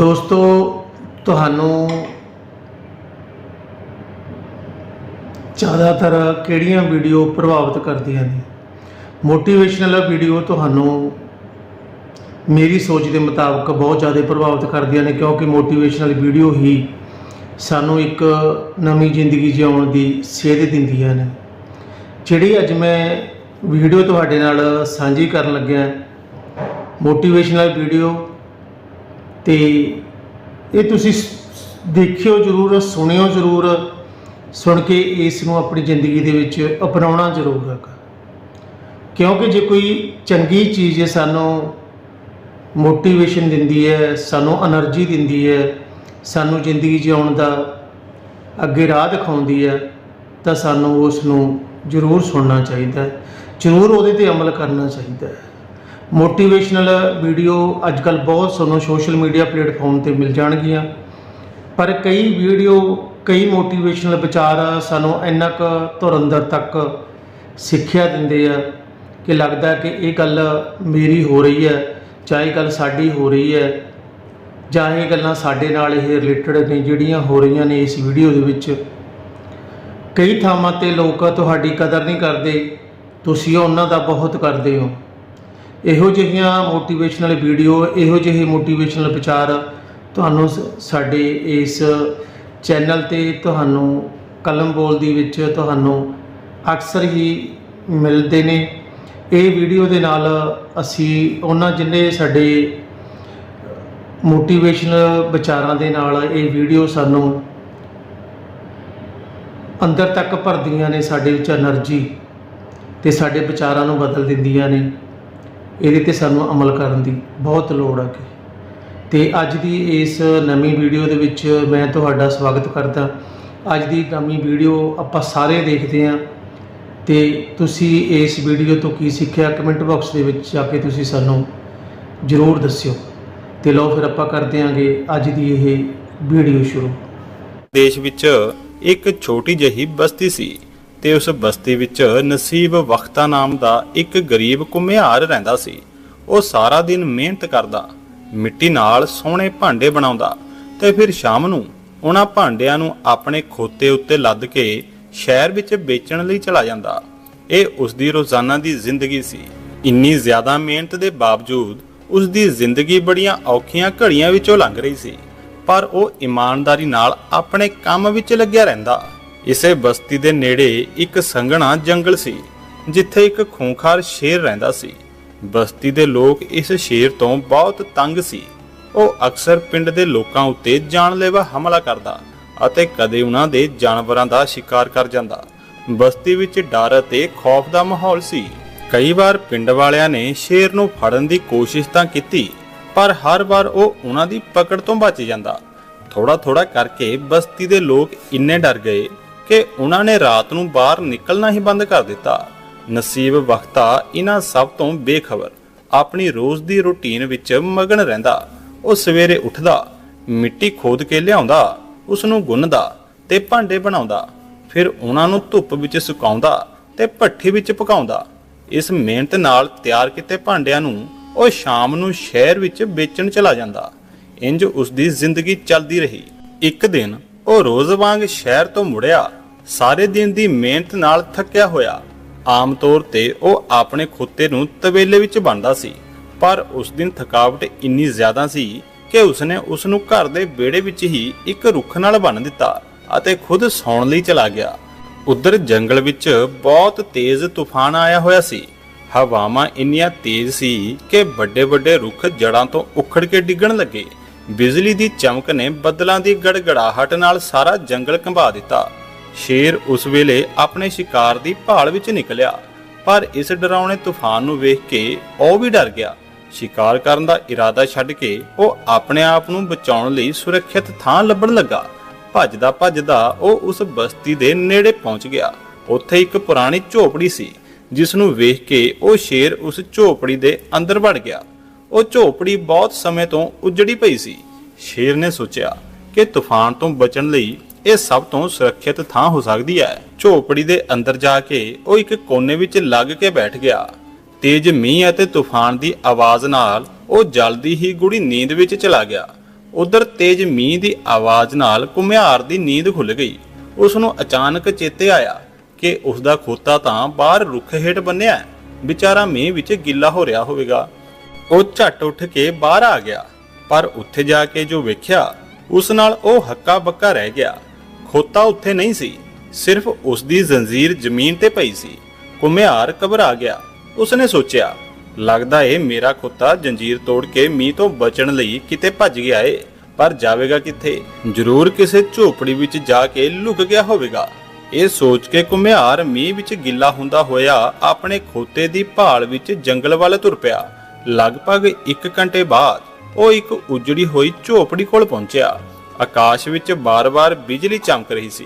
ਦੋਸਤੋ, ਤੁਹਾਨੂੰ ਜ਼ਿਆਦਾਤਰ ਕਿਹੜੀਆਂ ਵੀਡੀਓ ਪ੍ਰਭਾਵਿਤ ਕਰਦੀਆਂ ਨੇ? ਮੋਟੀਵੇਸ਼ਨਲ ਵੀਡੀਓ ਤੁਹਾਨੂੰ ਮੇਰੀ ਸੋਚ ਦੇ ਮੁਤਾਬਕ ਬਹੁਤ ਜ਼ਿਆਦਾ ਪ੍ਰਭਾਵਿਤ ਕਰਦੀਆਂ ਨੇ, ਕਿਉਂਕਿ ਮੋਟੀਵੇਸ਼ਨਲ ਵੀਡੀਓ ਹੀ ਸਾਨੂੰ ਇੱਕ ਨਵੀਂ ਜ਼ਿੰਦਗੀ ਜਿਉਣ ਦੀ ਸੇਧ ਦਿੰਦੀਆਂ ਨੇ। ਜਿਹੜੀ ਅੱਜ ਮੈਂ ਵੀਡੀਓ ਤੁਹਾਡੇ ਨਾਲ ਸਾਂਝੀ ਕਰਨ ਲੱਗਿਆ ਮੋਟੀਵੇਸ਼ਨਲ ਵੀਡੀਓ ਤੇ ਇਹ ਤੁਸੀਂ ਦੇਖਿਓ ਜ਼ਰੂਰ, ਸੁਣਿਓ ਜ਼ਰੂਰ, ਸੁਣ ਕੇ ਇਸ ਨੂੰ ਆਪਣੀ ਜ਼ਿੰਦਗੀ ਦੇ ਵਿੱਚ ਅਪਣਾਉਣਾ ਜ਼ਰੂਰ ਹੈਗਾ। ਕਿਉਂਕਿ ਜੇ ਕੋਈ ਚੰਗੀ ਚੀਜ਼ ਸਾਨੂੰ ਮੋਟੀਵੇਸ਼ਨ ਦਿੰਦੀ ਹੈ, ਸਾਨੂੰ એનર્ਜੀ ਦਿੰਦੀ ਹੈ, ਸਾਨੂੰ ਜ਼ਿੰਦਗੀ ਜਿਉਣ ਦਾ ਅੱਗੇ ਰਾਹ ਦਿਖਾਉਂਦੀ ਹੈ, ਤਾਂ ਸਾਨੂੰ ਉਸ ਨੂੰ ਜ਼ਰੂਰ ਸੁਣਨਾ ਚਾਹੀਦਾ ਹੈ। ਜ਼ਰੂਰ ਉਹਦੇ ਤੇ ਅਮਲ ਕਰਨਾ ਚਾਹੀਦਾ ਹੈ। ਮੋਟੀਵੇਸ਼ਨਲ ਵੀਡੀਓ ਅੱਜ ਕੱਲ ਬਹੁਤ ਸਾਨੂੰ ਸੋਸ਼ਲ ਮੀਡੀਆ ਪਲੇਟਫਾਰਮ ਤੇ ਮਿਲ ਜਾਣਗੀਆਂ। ਪਰ ਕਈ ਵੀਡੀਓ, ਕਈ ਮੋਟੀਵੇਸ਼ਨਲ ਵਿਚਾਰ ਸਾਨੂੰ ਇੰਨਾ ਕੁ ਧੁਰ ਅੰਦਰ ਤੱਕ ਸਿੱਖਿਆ ਦਿੰਦੇ ਆ ਕਿ ਲੱਗਦਾ ਕਿ ਇਹ ਗੱਲ ਮੇਰੀ ਹੋ ਰਹੀ ਹੈ, ਚਾਹੇ ਗੱਲ ਸਾਡੀ ਹੋ ਰਹੀ ਹੈ, ਜਾਂ ਇਹ ਗੱਲਾਂ ਸਾਡੇ ਨਾਲ ਇਹ ਰਿਲੇਟਡ ਨੇ, ਜਿਹੜੀਆਂ ਹੋ ਰਹੀਆਂ ਨੇ ਇਸ ਵੀਡੀਓ ਦੇ ਵਿੱਚ। ਕਈ ਥਾਵਾਂ ਤੇ ਲੋਕ ਤੁਹਾਡੀ ਕਦਰ ਨਹੀਂ ਕਰਦੇ, ਤੁਸੀਂ ਉਹਨਾਂ ਦਾ ਬਹੁਤ ਕਰਦੇ ਹੋ। ਇਹੋ ਜਿਹੀਆਂ ਮੋਟੀਵੇਸ਼ਨਲ ਵੀਡੀਓ ਇਹੋ ਜਿਹੇ ਮੋਟੀਵੇਸ਼ਨਲ ਵਿਚਾਰ ਤੁਹਾਨੂੰ ਸਾਡੇ ਇਸ ਚੈਨਲ ਤੇ ਤੁਹਾਨੂੰ ਕਲਮ ਬੋਲ ਦੀ ਵਿੱਚ ਤੁਹਾਨੂੰ ਅਕਸਰ ਹੀ ਮਿਲਦੇ ਨੇ। ਇਹ ਵੀਡੀਓ ਦੇ ਨਾਲ ਅਸੀਂ ਉਹਨਾਂ ਜਿੰਨੇ ਸਾਡੇ ਮੋਟੀਵੇਸ਼ਨਲ ਵਿਚਾਰਾਂ ਦੇ ਨਾਲ ਇਹ ਵੀਡੀਓ ਸਾਨੂੰ ਅੰਦਰ ਤੱਕ ਭਰਦੀਆਂ ਨੇ, ਸਾਡੇ ਵਿੱਚ એનર્ਜੀ ਤੇ ਸਾਡੇ ਵਿਚਾਰਾਂ ਨੂੰ ਬਦਲ ਦਿੰਦੀਆਂ ਨੇ। ਇਹਦੇ ਤੇ ਸਾਨੂੰ ਅਮਲ ਕਰਨ ਦੀ ਬਹੁਤ ਲੋੜ ਹੈ ਤੇ ਅੱਜ ਦੀ ਇਸ ਨਵੀਂ ਵੀਡੀਓ ਦੇ ਵਿੱਚ ਮੈਂ ਤੁਹਾਡਾ ਸਵਾਗਤ ਕਰਦਾ। ਅੱਜ ਦੀ ਨਵੀਂ ਵੀਡੀਓ ਆਪਾਂ ਸਾਰੇ ਦੇਖਦੇ ਹਾਂ। ਤੇ ਤੁਸੀਂ ਇਸ ਵੀਡੀਓ ਤੋਂ ਕੀ ਸਿੱਖਿਆ? ਕਮੈਂਟ ਬਾਕਸ ਦੇ ਵਿੱਚ ਜਾ ਕੇ ਤੁਸੀਂ ਸਾਨੂੰ ਜ਼ਰੂਰ ਦੱਸਿਓ। ਤੇ ਲਓ ਫਿਰ ਆਪਾਂ ਕਰਦੇ ਆਂਗੇ ਅੱਜ ਦੀ ਇਹ ਵੀਡੀਓ ਸ਼ੁਰੂ। ਦੇਸ਼ ਵਿੱਚ ਇੱਕ ਛੋਟੀ ਜਿਹੀ ਬਸਤੀ ਸੀ। ਤੇ ਉਸ ਬਸਤੀ ਵਿੱਚ ਨਸੀਬ ਵਖਤਾ ਨਾਮ ਦਾ ਇੱਕ ਗਰੀਬ ਕੁਮਿਹਾਰ ਰਹਿੰਦਾ ਸੀ। ਉਹ ਸਾਰਾ ਦਿਨ ਮਿਹਨਤ ਕਰਦਾ, ਮਿੱਟੀ ਨਾਲ ਸੋਹਣੇ ਭਾਂਡੇ ਬਣਾਉਂਦਾ ਤੇ ਫਿਰ ਸ਼ਾਮ ਨੂੰ ਉਹਨਾਂ ਭਾਂਡਿਆਂ ਨੂੰ ਆਪਣੇ ਖੋਤੇ ਉੱਤੇ ਲੱਦ ਕੇ ਸ਼ਹਿਰ ਵਿੱਚ ਵੇਚਣ ਲਈ ਚਲਾ ਜਾਂਦਾ। ਇਹ ਉਸ ਦੀ ਰੋਜ਼ਾਨਾ ਦੀ ਜ਼ਿੰਦਗੀ ਸੀ। ਇੰਨੀ ਜ਼ਿਆਦਾ ਮਿਹਨਤ ਦੇ ਬਾਵਜੂਦ ਉਸ ਦੀ ਜ਼ਿੰਦਗੀ ਬੜੀਆਂ ਔਖੀਆਂ ਘੜੀਆਂ ਵਿੱਚੋਂ ਲੰਘ ਰਹੀ ਸੀ। ਪਰ ਉਹ ਇਮਾਨਦਾਰੀ ਨਾਲ ਆਪਣੇ ਕੰਮ ਵਿੱਚ ਲੱਗਿਆ ਰਹਿੰਦਾ। ਇਸੇ ਬਸਤੀ ਦੇ ਨੇੜੇ ਇੱਕ ਸੰਘਣਾ ਜੰਗਲ ਸੀ, ਜਿੱਥੇ ਇੱਕ ਖੂੰਖਾਰ ਸ਼ੇਰ ਰਹਿੰਦਾ ਸੀ। ਬਸਤੀ ਦੇ ਲੋਕ ਇਸ ਸ਼ੇਰ ਤੋਂ ਬਹੁਤ ਤੰਗ ਸੀ। ਉਹ ਅਕਸਰ ਪਿੰਡ ਦੇ ਲੋਕਾਂ ਉੱਤੇ ਜਾਨਲੇਵਾ ਹਮਲਾ ਕਰਦਾ ਅਤੇ ਕਦੇ ਉਹਨਾਂ ਦੇ ਜਾਨਵਰਾਂ ਦਾ ਸ਼ਿਕਾਰ ਕਰ ਜਾਂਦਾ। ਬਸਤੀ ਵਿੱਚ ਡਰ ਅਤੇ ਖੌਫ ਦਾ ਮਾਹੌਲ ਸੀ। ਕਈ ਵਾਰ ਪਿੰਡ ਵਾਲਿਆਂ ਨੇ ਸ਼ੇਰ ਨੂੰ ਫੜਨ ਦੀ ਕੋਸ਼ਿਸ਼ ਤਾਂ ਕੀਤੀ, ਪਰ ਹਰ ਵਾਰ ਉਹ ਉਹਨਾਂ ਦੀ ਪਕੜ ਤੋਂ ਬਚ ਜਾਂਦਾ। ਥੋੜਾ ਥੋੜਾ ਕਰਕੇ ਬਸਤੀ ਦੇ ਲੋਕ ਇੰਨੇ ਡਰ ਗਏ ਕਿ ਉਹਨਾਂ ਨੇ ਰਾਤ ਨੂੰ ਬਾਹਰ ਨਿਕਲਣਾ ਹੀ ਬੰਦ ਕਰ ਦਿੱਤਾ। ਨਸੀਬ ਵਖਤਾ ਇਹਨਾਂ ਸਭ ਤੋਂ ਬੇਖਬਰ, ਆਪਣੀ ਰੋਜ਼ ਦੀ ਰੁਟੀਨ ਵਿੱਚ ਮਗਨ ਰਹਿੰਦਾ। ਉਹ ਸਵੇਰੇ ਉੱਠਦਾ, ਮਿੱਟੀ ਖੋਦ ਕੇ ਲਿਆਉਂਦਾ ਉਸ ਨੂੰ ਗੁੰਨਦਾ ਤੇ ਭਾਂਡੇ ਬਣਾਉਂਦਾ। ਫਿਰ ਉਹਨਾਂ ਨੂੰ ਧੁੱਪ ਵਿੱਚ ਸੁਕਾਉਂਦਾ ਤੇ ਭੱਠੀ ਵਿੱਚ ਪਕਾਉਂਦਾ। ਇਸ ਮਿਹਨਤ ਨਾਲ ਤਿਆਰ ਕੀਤੇ ਭਾਂਡਿਆਂ ਨੂੰ ਉਹ ਸ਼ਾਮ ਨੂੰ ਸ਼ਹਿਰ ਵਿੱਚ ਵੇਚਣ ਚਲਾ ਜਾਂਦਾ। ਇੰਜ ਉਸ ਦੀ ਜ਼ਿੰਦਗੀ ਚੱਲਦੀ ਰਹੀ। ਇੱਕ ਦਿਨ ਉਹ ਰੋਜ਼ ਵਾਂਗ ਸ਼ਹਿਰ ਤੋਂ ਮੁੜਿਆ ਸਾਰੇ ਦਿਨ ਦੀ ਮਿਹਨਤ ਨਾਲ ਥੱਕਿਆ ਹੋਇਆ। ਆਮ ਤੌਰ ਤੇ ਉਹ ਆਪਣੇ ਖੁੱਤੇ ਨੂੰ ਤਵੇਲੇ ਵਿੱਚ ਬੰਨਦਾ ਸੀ, ਪਰ ਉਸ ਦਿਨ ਥਕਾਵਟ ਇੰਨੀ ਜ਼ਿਆਦਾ ਸੀ ਕਿ ਉਸਨੇ ਉਸ ਨੂੰ ਘਰ ਦੇ ਵਿਹੜੇ ਵਿੱਚ ਹੀ ਇੱਕ ਰੁੱਖ ਨਾਲ ਬੰਨ ਦਿੱਤਾ ਅਤੇ ਖੁਦ ਸੌਣ ਲਈ ਚਲਾ ਗਿਆ। ਉਧਰ ਜੰਗਲ ਵਿੱਚ ਬਹੁਤ ਤੇਜ਼ ਤੂਫਾਨ ਆਇਆ ਹੋਇਆ ਸੀ। ਹਵਾਵਾਂ ਇੰਨੀਆਂ ਤੇਜ਼ ਸੀ ਕਿ ਵੱਡੇ ਵੱਡੇ ਰੁੱਖ ਜੜਾਂ ਤੋਂ ਉਖੜ ਕੇ ਡਿੱਗਣ ਲੱਗੇ। ਬਿਜਲੀ ਦੀ ਚਮਕ ਨੇ ਬੱਦਲਾਂ ਦੀ ਗੜਗੜਾਹਟ ਨਾਲ ਸਾਰਾ ਜੰਗਲ ਕੰਬਾ ਦਿੱਤਾ। ਸ਼ੇਰ ਉਸ ਵੇਲੇ ਆਪਣੇ ਸ਼ਿਕਾਰ ਦੀ ਭਾਲ ਵਿੱਚ ਨਿਕਲਿਆ, ਪਰ ਇਸ ਡਰਾਉਣੇ ਤੂਫਾਨ ਨੂੰ ਵੇਖ ਕੇ ਉਹ ਵੀ ਡਰ ਗਿਆ। ਸ਼ਿਕਾਰ ਕਰਨ ਦਾ ਇਰਾਦਾ ਛੱਡ ਕੇ ਉਹ ਆਪਣੇ ਆਪ ਨੂੰ ਬਚਾਉਣ ਲਈ ਸੁਰੱਖਿਅਤ ਥਾਂ ਲੱਭਣ ਲੱਗਾ। ਭੱਜਦਾ ਭੱਜਦਾ ਉਹ ਉਸ ਬਸਤੀ ਦੇ ਨੇੜੇ ਪਹੁੰਚ ਗਿਆ। ਉੱਥੇ ਇੱਕ ਪੁਰਾਣੀ ਝੋਪੜੀ ਸੀ, ਜਿਸ ਨੂੰ ਵੇਖ ਕੇ ਉਹ ਸ਼ੇਰ ਉਸ ਝੋਪੜੀ ਦੇ ਅੰਦਰ ਵੜ ਗਿਆ। ਉਹ ਝੋਪੜੀ ਬਹੁਤ ਸਮੇਂ ਤੋਂ ਉਜੜੀ ਪਈ ਸੀ। ਸ਼ੇਰ ਨੇ ਸੋਚਿਆ ਕਿ ਤੂਫਾਨ ਤੋਂ ਬਚਣ ਲਈ ਇਹ ਸਭ ਤੋਂ ਸੁਰੱਖਿਅਤ ਥਾਂ ਹੋ ਸਕਦੀ ਹੈ। ਝੋਪੜੀ ਦੇ ਅੰਦਰ ਜਾ ਕੇ ਉਹ ਇੱਕ ਕੋਨੇ ਵਿੱਚ ਲੱਗ ਕੇ ਬੈਠ ਗਿਆ। ਤੇਜ਼ ਮੀਂਹ ਅਤੇ ਤੂਫਾਨ ਦੀ ਆਵਾਜ਼ ਨਾਲ ਉਹ ਜਲਦੀ ਹੀ ਗੁੜੀ ਨੀਂਦ ਵਿੱਚ ਚਲਾ ਗਿਆ। ਉਧਰ ਤੇਜ਼ ਮੀਂਹ ਦੀ ਆਵਾਜ਼ ਨਾਲ ਕੁਮਿਆਰ ਦੀ ਨੀਂਦ ਖੁੱਲ ਗਈ। ਉਸ ਨੂੰ ਅਚਾਨਕ ਚੇਤੇ ਆਇਆ ਕਿ ਉਸ ਦਾ ਖੋਤਾ ਤਾਂ ਬਾਹਰ ਰੁੱਖ ਹੇਠ ਬੰਨਿਆ ਵਿਚਾਰਾ ਮੀਂਹ ਵਿੱਚ ਗਿੱਲਾ ਹੋ ਰਿਹਾ ਹੋਵੇਗਾ। ਉਹ ਝੱਟ ਉੱਠ ਕੇ ਬਾਹਰ ਆ ਗਿਆ। ਪਰ ਉੱਥੇ ਜਾ ਕੇ ਜੋ ਵੇਖਿਆ, ਉਸ ਨਾਲ ਉਹ ਹੱਕਾ ਬੱਕਾ ਰਹਿ ਗਿਆ। ਖੋਤਾ ਉੱਥੇ ਨਹੀਂ ਸੀ। ਸਿਰਫ ਉਸ ਦੀ ਜ਼ੰਜੀਰ ਜ਼ਮੀਨ ਤੇ ਪਈ ਸੀ। ਕੁਮਿਆਰ ਘਬਰਾ ਗਿਆ। ਉਸਨੇ ਸੋਚਿਆ, ਲੱਗਦਾ ਏ ਮੇਰਾ ਖੋਤਾ ਜੰਜੀਰ ਤੋੜ ਕੇ ਮੀਂਹ ਤੋਂ ਬਚਣ ਲਈ ਕਿਤੇ ਭੱਜ ਗਿਆ ਏ, ਪਰ ਜਾਵੇਗਾ ਕਿੱਥੇ? ਜ਼ਰੂਰ ਕਿਸੇ ਝੋਪੜੀ ਵਿੱਚ ਜਾ ਕੇ ਲੁਕ ਗਿਆ ਹੋਵੇਗਾ। ਇਹ ਸੋਚ ਕੇ ਕੁਮਿਆਰ ਮੀਂਹ ਵਿੱਚ ਗਿੱਲਾ ਹੁੰਦਾ ਹੋਇਆ ਆਪਣੇ ਖੋਤੇ ਦੀ ਭਾਲ ਵਿੱਚ ਜੰਗਲ ਵੱਲ ਤੁਰ ਪਿਆ। ਲਗਭਗ 1 ਘੰਟੇ ਬਾਅਦ ਉਹ ਇੱਕ ਉਜੜੀ ਹੋਈ ਝੋਪੜੀ ਕੋਲ ਪਹੁੰਚਿਆ। ਆਕਾਸ਼ ਵਿੱਚ ਬਾਰ-ਬਾਰ ਬਿਜਲੀ ਚਮਕ ਰਹੀ ਸੀ,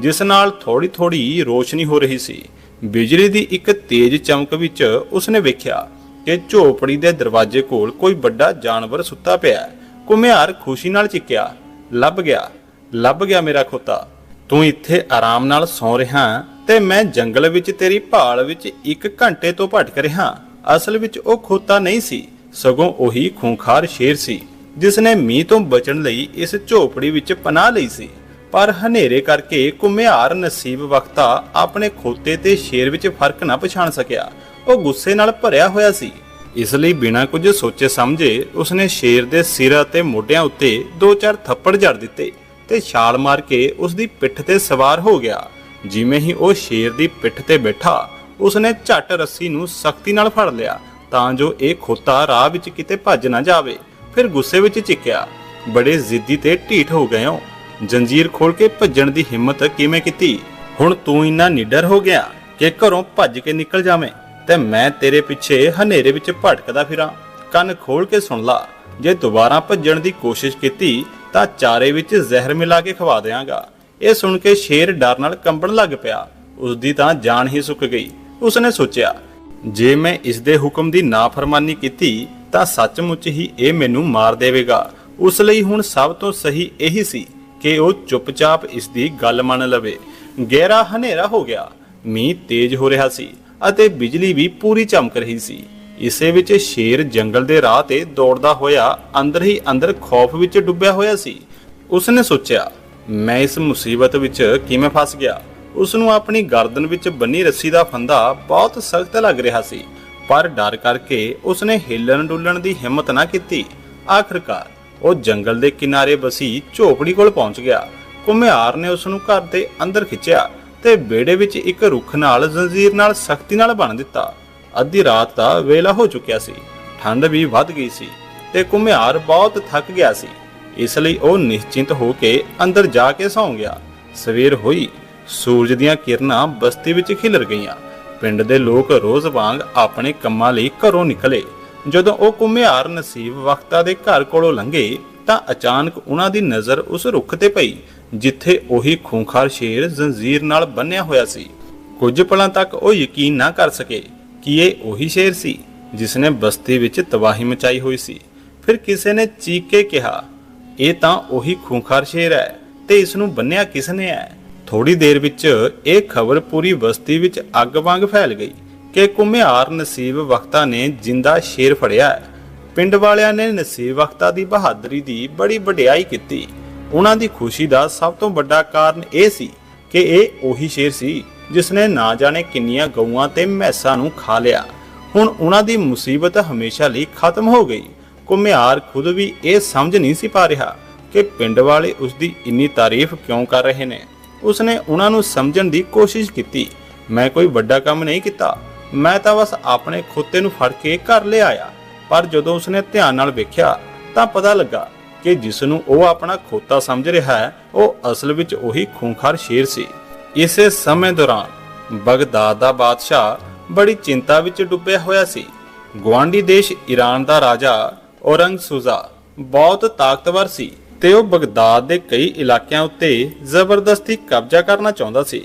ਜਿਸ ਨਾਲ ਥੋੜੀ-ਥੋੜੀ ਰੋਸ਼ਨੀ ਹੋ ਰਹੀ ਸੀ। ਬਿਜਲੀ ਦੀ ਇੱਕ ਤੇਜ਼ ਚਮਕ ਵਿੱਚ ਉਸਨੇ ਵੇਖਿਆ ਕਿ ਝੋਪੜੀ ਦੇ ਦਰਵਾਜ਼ੇ ਕੋਲ ਕੋਈ ਵੱਡਾ ਜਾਨਵਰ ਸੁੱਤਾ ਪਿਆ ਹੈ। ਕੁਮਿਆਰ ਖੁਸ਼ੀ ਨਾਲ ਚਿੱਕਿਆ, ਲੱਭ ਗਿਆ ਲੱਭ ਗਿਆ ਮੇਰਾ ਖੋਤਾ, ਤੂੰ ਇੱਥੇ ਆਰਾਮ ਨਾਲ ਸੌਂ ਰਿਹਾ ਤੇ ਮੈਂ ਜੰਗਲ ਵਿੱਚ ਤੇਰੀ ਭਾਲ ਵਿੱਚ ਇੱਕ ਘੰਟੇ ਤੋਂ ਭਟਕ ਰਿਹਾ ਅਸਲ ਵਿੱਚ ਉਹ ਖੋਤਾ ਨਹੀਂ ਸੀ, ਸਗੋਂ ਉਹੀ ਖੂੰਖਾਰ ਸ਼ੇਰ ਸੀ। ਜਿਸ ਨੇ ਮੀਂਹ ਤੋਂ ਬਚਣ ਲਈ ਇਸ ਝੋਪੜੀ ਵਿੱਚ ਪਨਾਹ ਲਈ ਸੀ। ਪਰ ਹਨੇਰੇ ਕਰਕੇ ਕੁਮਿਆਰ ਨਸੀਬ ਵਕਤਾ ਆਪਣੇ ਖੋਤੇ ਤੇ ਸ਼ੇਰ ਵਿੱਚ ਫ਼ਰਕ ਨਾ ਪਛਾਣ ਸਕਿਆ। ਉਹ ਗੁੱਸੇ ਨਾਲ ਭਰਿਆ ਹੋਇਆ ਸੀ। ਇਸ ਲਈ ਬਿਨਾਂ ਕੁਝ ਸੋਚੇ ਸਮਝੇ ਉਸਨੇ ਸ਼ੇਰ ਦੇ ਸਿਰ ਅਤੇ ਮੋਢਿਆਂ ਉੱਤੇ ਦੋ ਚਾਰ ਥੱਪੜ ਜੜ ਦਿੱਤੇ ਤੇ ਛਾਲ ਮਾਰ ਕੇ ਉਸ ਦੀ ਪਿੱਠ ਤੇ ਸਵਾਰ ਹੋ ਗਿਆ। ਜਿਵੇਂ ਹੀ ਉਹ ਸ਼ੇਰ ਦੀ ਪਿੱਠ ਤੇ ਬੈਠਾ, ਉਸਨੇ ਝੱਟ ਰੱਸੀ ਨੂੰ ਸਖਤੀ ਨਾਲ ਫੜ ਲਿਆ ਤਾਂ ਜੋ ਇਹ ਖੋਤਾ ਰਾਹ ਵਿੱਚ ਕਿਤੇ ਭੱਜ ਨਾ ਜਾਵੇ। ਫਿਰ ਗੁੱਸੇ ਵਿੱਚ ਚਿੱਕਿਆ, ਬੜੇ ਜ਼ਿੱਦੀ ਤੇ ਢੀਠ ਹੋ ਗਏ ਹੋ। ਜੰਜੀਰ ਖੋਲ ਕੇ ਭੱਜਣ ਦੀ ਹਿੰਮਤ ਕਿਵੇਂ ਕੀਤੀ? ਹੁਣ ਤੂੰ ਇੰਨਾ ਨਿਡਰ ਹੋ ਗਿਆ ਕਿ ਘਰੋਂ ਭੱਜ ਕੇ ਨਿਕਲ ਜਾਵੇਂ। ਤੇ ਮੈਂ ਤੇਰੇ ਪਿੱਛੇ ਹਨੇਰੇ ਵਿੱਚ ਭਟਕਦਾ ਫਿਰਾਂ। ਕੰਨ ਖੋਲ ਕੇ ਸੁਣ ਲਾ, ਜੇ ਦੁਬਾਰਾ ਭੱਜਣ ਦੀ ਕੋਸ਼ਿਸ਼ ਕੀਤੀ, ਤਾਂ ਚਾਰੇ ਵਿੱਚ ਜ਼ਹਿਰ ਮਿਲਾ ਕੇ ਖਵਾ ਦਿਆਂਗਾ। ਇਹ ਸੁਣ ਕੇ ਸ਼ੇਰ ਡਰ ਨਾਲ ਕੰਬਣ ਲੱਗ ਪਿਆ। ਉਸ ਦੀ ਤਾਂ ਜਾਨ ਹੀ ਸੁੱਕ ਗਈ। ਉਸਨੇ ਸੋਚਿਆ, ਜੇ ਮੈਂ ਇਸ ਦੇ ਹੁਕਮ ਦੀ ਨਾਫਰਮਾਨੀ ਕੀਤੀ ਤਾਂ ਸੱਚਮੁੱਚ ਹੀ ਇਹ ਮੈਨੂੰ ਮਾਰ ਦੇਵੇਗਾ। ਉਸ ਲਈ ਹੁਣ ਸਭ ਤੋਂ ਸਹੀ ਇਹੀ ਸੀ ਕਿ ਉਹ ਚੁੱਪਚਾਪ ਇਸ ਦੀ ਗੱਲ ਮੰਨ ਲਵੇ। ਗਹਿਰਾ ਹਨੇਰਾ ਹੋ ਗਿਆ। ਮੀਂਹ ਤੇਜ਼ ਹੋ ਰਿਹਾ ਸੀ ਅਤੇ ਬਿਜਲੀ ਵੀ ਪੂਰੀ ਚਮਕ ਰਹੀ ਸੀ। ਇਸੇ ਵਿੱਚ ਸ਼ੇਰ ਜੰਗਲ ਦੇ ਰਾਹ ਤੇ ਦੌੜਦਾ ਹੋਇਆ ਅੰਦਰ ਹੀ ਅੰਦਰ ਖੌਫ ਵਿੱਚ ਡੁੱਬਿਆ ਹੋਇਆ ਸੀ। ਉਸਨੇ ਸੋਚਿਆ, ਮੈਂ ਇਸ ਮੁਸੀਬਤ ਵਿੱਚ ਕਿਵੇਂ ਫਸ ਗਿਆ? ਉਸ ਨੂੰ ਆਪਣੀ ਗਰਦਨ ਵਿੱਚ ਬੰਨੀ ਰੱਸੀ ਦਾ ਫੰਦਾ ਬਹੁਤ ਸਖਤ ਲੱਗ ਰਿਹਾ ਸੀ। ਪਰ ਡਰ ਕਰਕੇ ਉਸਨੇ ਹਿੱਲਣ ਡੁੱਲਣ ਦੀ ਹਿੰਮਤ ਨਾ ਕੀਤੀ। ਆਖਰਕਾਰ ਉਹ ਜੰਗਲ ਦੇ ਕਿਨਾਰੇ ਬਸੀ ਝੋਪੜੀ ਕੋਲ ਪਹੁੰਚ ਗਿਆ। ਕੁਮਿਆਰ ਨੇ ਉਸ ਨੂੰ ਘਰ ਦੇ ਅੰਦਰ ਖਿੱਚਿਆ ਤੇ ਵਿਹੜੇ ਵਿੱਚ ਇੱਕ ਰੁੱਖ ਨਾਲ ਜ਼ੰਜੀਰ ਨਾਲ ਸਖਤੀ ਨਾਲ ਬੰਨ੍ਹ ਦਿੱਤਾ। ਅੱਧੀ ਰਾਤ ਦਾ ਵੇਲਾ ਹੋ ਚੁੱਕਿਆ ਸੀ। ਠੰਡ ਵੀ ਵੱਧ ਗਈ ਸੀ ਤੇ ਕੁਮਿਆਰ ਬਹੁਤ ਥੱਕ ਗਿਆ ਸੀ। ਇਸ ਲਈ ਉਹ ਨਿਸ਼ਚਿੰਤ ਹੋ ਕੇ ਅੰਦਰ ਜਾ ਕੇ ਸੌਂ ਗਿਆ। ਸਵੇਰ ਹੋਈ, ਸੂਰਜ ਦੀਆਂ ਕਿਰਨਾਂ ਬਸਤੀ ਵਿੱਚ ਖਿਲਰ ਗਈਆਂ। ਪਿੰਡ ਦੇ ਲੋਕ ਰੋਜ਼ ਵਾਂਗ ਆਪਣੇ ਕੰਮਾਂ ਲਈ ਘਰੋਂ ਨਿਕਲੇ। ਜਦੋਂ ਉਹ ਕੁਮਿਆਰ ਨਸੀਬ ਵਕਤਾ ਦੇ ਘਰ ਕੋਲੋਂ ਲੰਘੇ, ਤਾਂ ਅਚਾਨਕ ਉਹਨਾਂ ਦੀ ਨਜ਼ਰ ਉਸ ਰੁੱਖ ਤੇ ਪਈ, ਜਿੱਥੇ ਉਹੀ ਖੂੰਖਾਰ ਸ਼ੇਰ ਜ਼ੰਜੀਰ ਨਾਲ ਬੰਨਿਆ ਹੋਇਆ ਸੀ। ਕੁਝ ਪਲਾਂ ਤੱਕ ਉਹ ਯਕੀਨ ਨਾ ਕਰ ਸਕੇ ਕਿ ਇਹ ਉਹੀ ਸ਼ੇਰ ਸੀ ਜਿਸ ਨੇ ਬਸਤੀ ਵਿੱਚ ਤਬਾਹੀ ਮਚਾਈ ਹੋਈ ਸੀ। ਫਿਰ ਕਿਸੇ ਨੇ ਚੀਕ ਕੇ ਕਿਹਾ, ਇਹ ਤਾਂ ਉਹੀ ਖੂੰਖਾਰ ਸ਼ੇਰ ਹੈ ਤੇ ਇਸ ਨੂੰ ਬੰਨਿਆ ਕਿਸ ਨੇ ਹੈ? ਥੋੜੀ ਦੇਰ ਵਿੱਚ ਇਹ ਖਬਰ ਪੂਰੀ ਬਸਤੀ ਵਿੱਚ ਅੱਗ ਵਾਂਗ ਫੈਲ ਗਈ ਕਿ ਕੁਮਿਆਰ ਨਸੀਬ ਵਕਤਾ ਨੇ ਜਿੰਦਾ ਸ਼ੇਰ ਫੜਿਆ ਹੈ। ਪਿੰਡ ਵਾਲਿਆਂ ਨੇ ਨਸੀਬ ਵਕਤਾ ਦੀ ਬਹਾਦਰੀ ਦੀ ਬੜੀ ਵਡਿਆਈ ਕੀਤੀ। ਉਹਨਾਂ ਦੀ ਖੁਸ਼ੀ ਦਾ ਸਭ ਤੋਂ ਵੱਡਾ ਕਾਰਨ ਇਹ ਸੀ ਕਿ ਇਹ ਉਹੀ ਸ਼ੇਰ ਸੀ ਜਿਸ ਨੇ ਨਾ ਜਾਣੇ ਕਿੰਨੀਆਂ ਗਊਆਂ ਤੇ ਮੈਸਾਂ ਨੂੰ ਖਾ ਲਿਆ। ਹੁਣ ਉਹਨਾਂ ਦੀ ਮੁਸੀਬਤ ਹਮੇਸ਼ਾ ਲਈ ਖਤਮ ਹੋ ਗਈ। ਕੁਮਿਆਰ ਖੁਦ ਵੀ ਇਹ ਸਮਝ ਨਹੀਂ ਸੀ ਪਾ ਰਿਹਾ ਕਿ ਪਿੰਡ ਵਾਲੇ ਉਸ ਦੀ ਇੰਨੀ ਤਾਰੀਫ ਕਿਉਂ ਕਰ ਰਹੇ ਨੇ। ਉਸਨੇ ਉਹਨਾਂ ਨੂੰ ਸਮਝਣ ਦੀ ਕੋਸ਼ਿਸ਼ ਕੀਤੀ। ਮੈਂ ਕੋਈ ਵੱਡਾ ਕੰਮ ਨਹੀਂ ਕੀਤਾ। ਮੈਂ ਤਾਂ ਬਸ ਆਪਣੇ ਖੋਤੇ ਨੂੰ ਫੜ ਕੇ ਘਰ ਲੈ ਪਰ ਜਦੋਂ ਉਸਨੇ ਧਿਆਨ ਨਾਲ ਵੇਖਿਆ, ਤਾਂ ਪਤਾ ਲੱਗਾ ਕਿ ਜਿਸ ਨੂੰ ਉਹ ਆਪਣਾ ਖੋਤਾ ਸਮਝ ਰਿਹਾ ਹੈ, ਉਹ ਅਸਲ ਵਿੱਚ ਉਹੀ ਖੂੰਖਾਰ ਸ਼ੇਰ ਸੀ। ਇਸੇ ਸਮੇਂ ਦੌਰਾਨ ਬਗਦਾਦ ਦਾ ਬਾਦਸ਼ਾਹ ਬੜੀ ਚਿੰਤਾ ਵਿੱਚ ਡੁੱਬਿਆ ਹੋਇਆ ਸੀ। ਗਵਾਂਡੀ ਦੇਸ਼ ਈਰਾਨ ਦਾ ਰਾਜਾ ਔਰੰਗਜ਼ੂਜ਼ਾ ਬਹੁਤ ਤਾਕਤਵਰ ਸੀ। ਤੇ ਉਹ ਬਗਦਾਦ ਦੇ ਕਈ ਇਲਾਕਿਆਂ ਉੱਤੇ ਜ਼ਬਰਦਸਤੀ ਕਬਜ਼ਾ ਕਰਨਾ ਚਾਹੁੰਦਾ ਸੀ।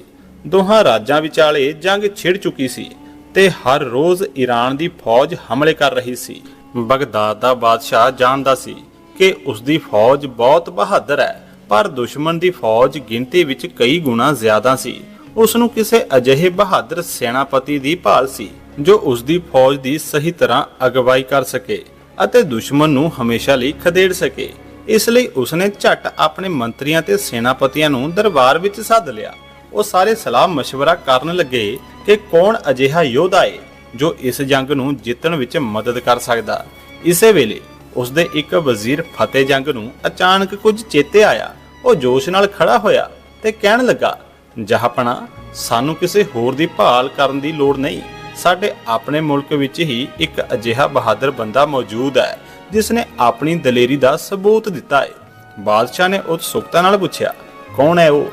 ਦੋਹਾਂ ਰਾਜਾਂ ਵਿਚਾਲੇ ਜੰਗ ਛਿੜ ਚੁੱਕੀ ਸੀ ਤੇ ਹਰ ਰੋਜ਼ ਈਰਾਨ ਦੀ ਫੌਜ ਹਮਲੇ ਕਰ ਰਹੀ ਸੀ। ਬਗਦਾਦ ਦਾ ਬਾਦਸ਼ਾਹ ਜਾਣਦਾ ਸੀ ਕਿ ਉਸ ਦੀ ਫੌਜ ਬਹੁਤ ਬਹਾਦਰ ਹੈ, ਪਰ ਦੁਸ਼ਮਣ ਦੀ ਫੌਜ ਗਿਣਤੀ ਵਿੱਚ ਕਈ ਗੁਣਾ ਜ਼ਿਆਦਾ ਸੀ। ਉਸ ਨੂੰ ਕਿਸੇ ਅਜਿਹੇ ਬਹਾਦਰ ਸੈਨਾਪਤੀ ਦੀ ਭਾਲ ਸੀ ਜੋ ਉਸ ਦੀ ਫੌਜ ਦੀ ਸਹੀ ਤਰ੍ਹਾਂ ਅਗਵਾਈ ਕਰ ਸਕੇ ਅਤੇ ਦੁਸ਼ਮਣ ਨੂੰ ਹਮੇਸ਼ਾ ਲਈ ਖਦੇੜ ਸਕੇ। ਇਸ ਲਈ ਉਸਨੇ ਝਟ ਆਪਣੇ ਮੰਤਰੀਆਂ ਤੇ ਸੈਨਾਪਤੀਆਂ ਨੂੰ ਦਰਬਾਰ ਵਿੱਚ ਸੱਦ ਲਿਆ। ਉਹ ਸਾਰੇ ਸਲਾਹ مشਵਰਾ ਕਰਨ ਲੱਗੇ ਕਿ ਕੌਣ ਅਜਿਹਾ ਯੋਧਾ ਏ ਜੋ ਇਸ ਜੰਗ ਨੂੰ ਜਿੱਤਣ ਵਿੱਚ ਮਦਦ ਕਰ ਸਕਦਾ। ਇਸੇ ਵੇਲੇ ਉਸਦੇ ਇੱਕ ਵਜ਼ੀਰ ਫਤਿਹ ਜੰਗ ਨੂੰ ਅਚਾਨਕ ਕੁਝ ਚੇਤੇ ਆਇਆ। ਉਹ ਜੋਸ਼ ਨਾਲ ਖੜਾ ਹੋਇਆ ਤੇ ਕਹਿਣ ਲੱਗਾ ਜਹਾਪਣਾ ਸਾਨੂੰ ਕਿਸੇ ਹੋਰ ਦੀ ਭਾਲ ਕਰਨ ਦੀ ਲੋੜ ਨਹੀਂ। ਸਾਡੇ ਆਪਣੇ ਮੁਲਕ ਵਿੱਚ ਹੀ ਇੱਕ ਅਜਿਹਾ ਬਹਾਦਰ ਬੰਦਾ ਮੌਜੂਦ ਹੈ ਜਿਸ ਨੇ ਆਪਣੀ ਦਲੇਰੀ ਦਾ ਸਬੂਤ ਦਿੱਤਾ ਹੈ ਬਾਦਸ਼ਾਹ ਨੇ ਉਤਸੁਕਤਾ ਨਾਲ ਪੁੱਛਿਆ, ਕੌਣ ਹੈ ਉਹ?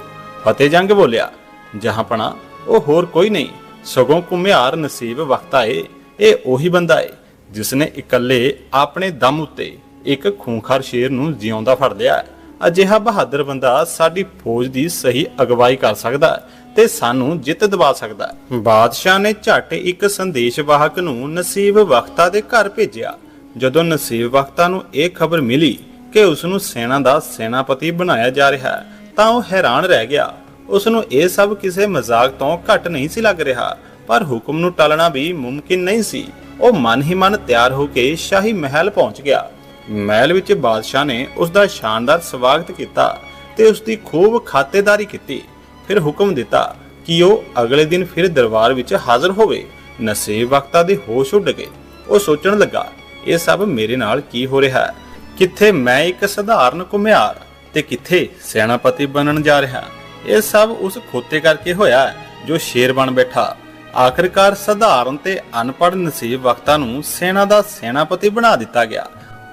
ਫਤਿਹ ਜੰਗ ਬੋਲਿਆ ਜਹਾਪਣਾ ਉਹ ਹੋਰ ਕੋਈ ਨਹੀਂ, ਸਗੋਂ ਘੁਮਿਆਰ ਨਸੀਬ ਵਕਤਾ ਏ। ਇਹ ਉਹੀ ਬੰਦਾ ਏ, ਜਿਸ ਨੇ ਇਕੱਲੇ ਆਪਣੇ ਦਮ ਉੱਤੇ ਇੱਕ ਖੂੰਖਾਰ ਸ਼ੇਰ ਨੂੰ ਜਿਉਂਦਾ ਫੜ ਲਿਆ ਅਜਿਹਾ ਬਹਾਦਰ ਬੰਦਾ ਸਾਡੀ ਫੌਜ ਦੀ ਸਹੀ ਅਗਵਾਈ ਕਰ ਸਕਦਾ ਤੇ ਸਾਨੂੰ ਜਿੱਤ ਦਿਵਾ ਸਕਦਾ ਹੈ। ਬਾਦਸ਼ਾਹ ਨੇ ਝੱਟ ਇੱਕ ਸੰਦੇਸ਼ਵਾਹਕ ਨੂੰ ਨਸੀਬ ਵਕਤਾ ਦੇ ਘਰ ਭੇਜਿਆ। ਜਦੋਂ ਨਸੀਬ ਵਕਤਾ ਨੂੰ ਇਹ ਖਬਰ ਮਿਲੀ ਕਿ ਉਸ ਨੂੰ ਸੈਨਾ ਦਾ ਸੈਨਾਪਤੀ ਬਣਾਇਆ ਜਾ ਰਿਹਾ ਹੈ, ਤਾਂ ਉਹ ਹੈਰਾਨ ਰਹਿ ਗਿਆ। ਉਸ ਨੂੰ ਇਹ ਸਭ ਕਿਸੇ ਮਜ਼ਾਕ ਤੋਂ ਘੱਟ ਨਹੀਂ ਸੀ ਲੱਗ ਰਿਹਾ, ਪਰ ਹੁਕਮ ਨੂੰ ਟਾਲਣਾ ਵੀ ਮੁਮਕਿਨ ਨਹੀਂ ਸੀ। ਉਹ ਮਨ ਹੀ ਮਨ ਤਿਆਰ ਹੋ ਕੇ ਸ਼ਾਹੀ ਮਹਿਲ ਪਹੁੰਚ ਗਿਆ। ਮਹਿਲ ਵਿੱਚ ਬਾਦਸ਼ਾਹ ਨੇ ਉਸ ਦਾ ਸ਼ਾਨਦਾਰ ਸਵਾਗਤ ਕੀਤਾ ਤੇ ਉਸ ਦੀ ਖੂਬ ਖਾਤੇਦਾਰੀ ਕੀਤੀ। ਫਿਰ ਹੁਕਮ ਦਿੱਤਾ ਕਿ ਉਹ ਅਗਲੇ ਦਿਨ ਫਿਰ ਦਰਬਾਰ ਵਿੱਚ ਹਾਜ਼ਰ ਹੋਵੇ। ਨਸੀਬ ਵਕਤਾ ਦੇ ਹੋਸ਼ ਉੱਡ ਗਏ। ਉਹ ਸੋਚਣ ਲੱਗਾ ਇਹ ਸਭ ਮੇਰੇ ਨਾਲ ਕੀ ਹੋ ਰਿਹਾ? ਹੈ ਕਿੱਥੇ ਮੈਂ ਇੱਕ ਸਧਾਰਨ ਘੁਮਿਆਰ ਤੇ ਕਿੱਥੇ ਸੈਨਾਪਤੀ ਬਣਨ ਜਾ ਰਿਹਾ? ਇਹ ਸਭ ਉਸ ਖੋਤੇ ਕਰਕੇ ਹੋਇਆ ਜੋ ਸ਼ੇਰ ਬਣ ਬੈਠਾ। ਆਖਰਕਾਰ ਸਧਾਰਨ ਤੇ ਅਨਪੜ੍ਹ ਨਸੀਬ ਵਕਤਾ ਨੂੰ ਸੈਨਾ ਦਾ ਸੈਨਾਪਤੀ ਬਣਾ ਦਿੱਤਾ ਗਿਆ।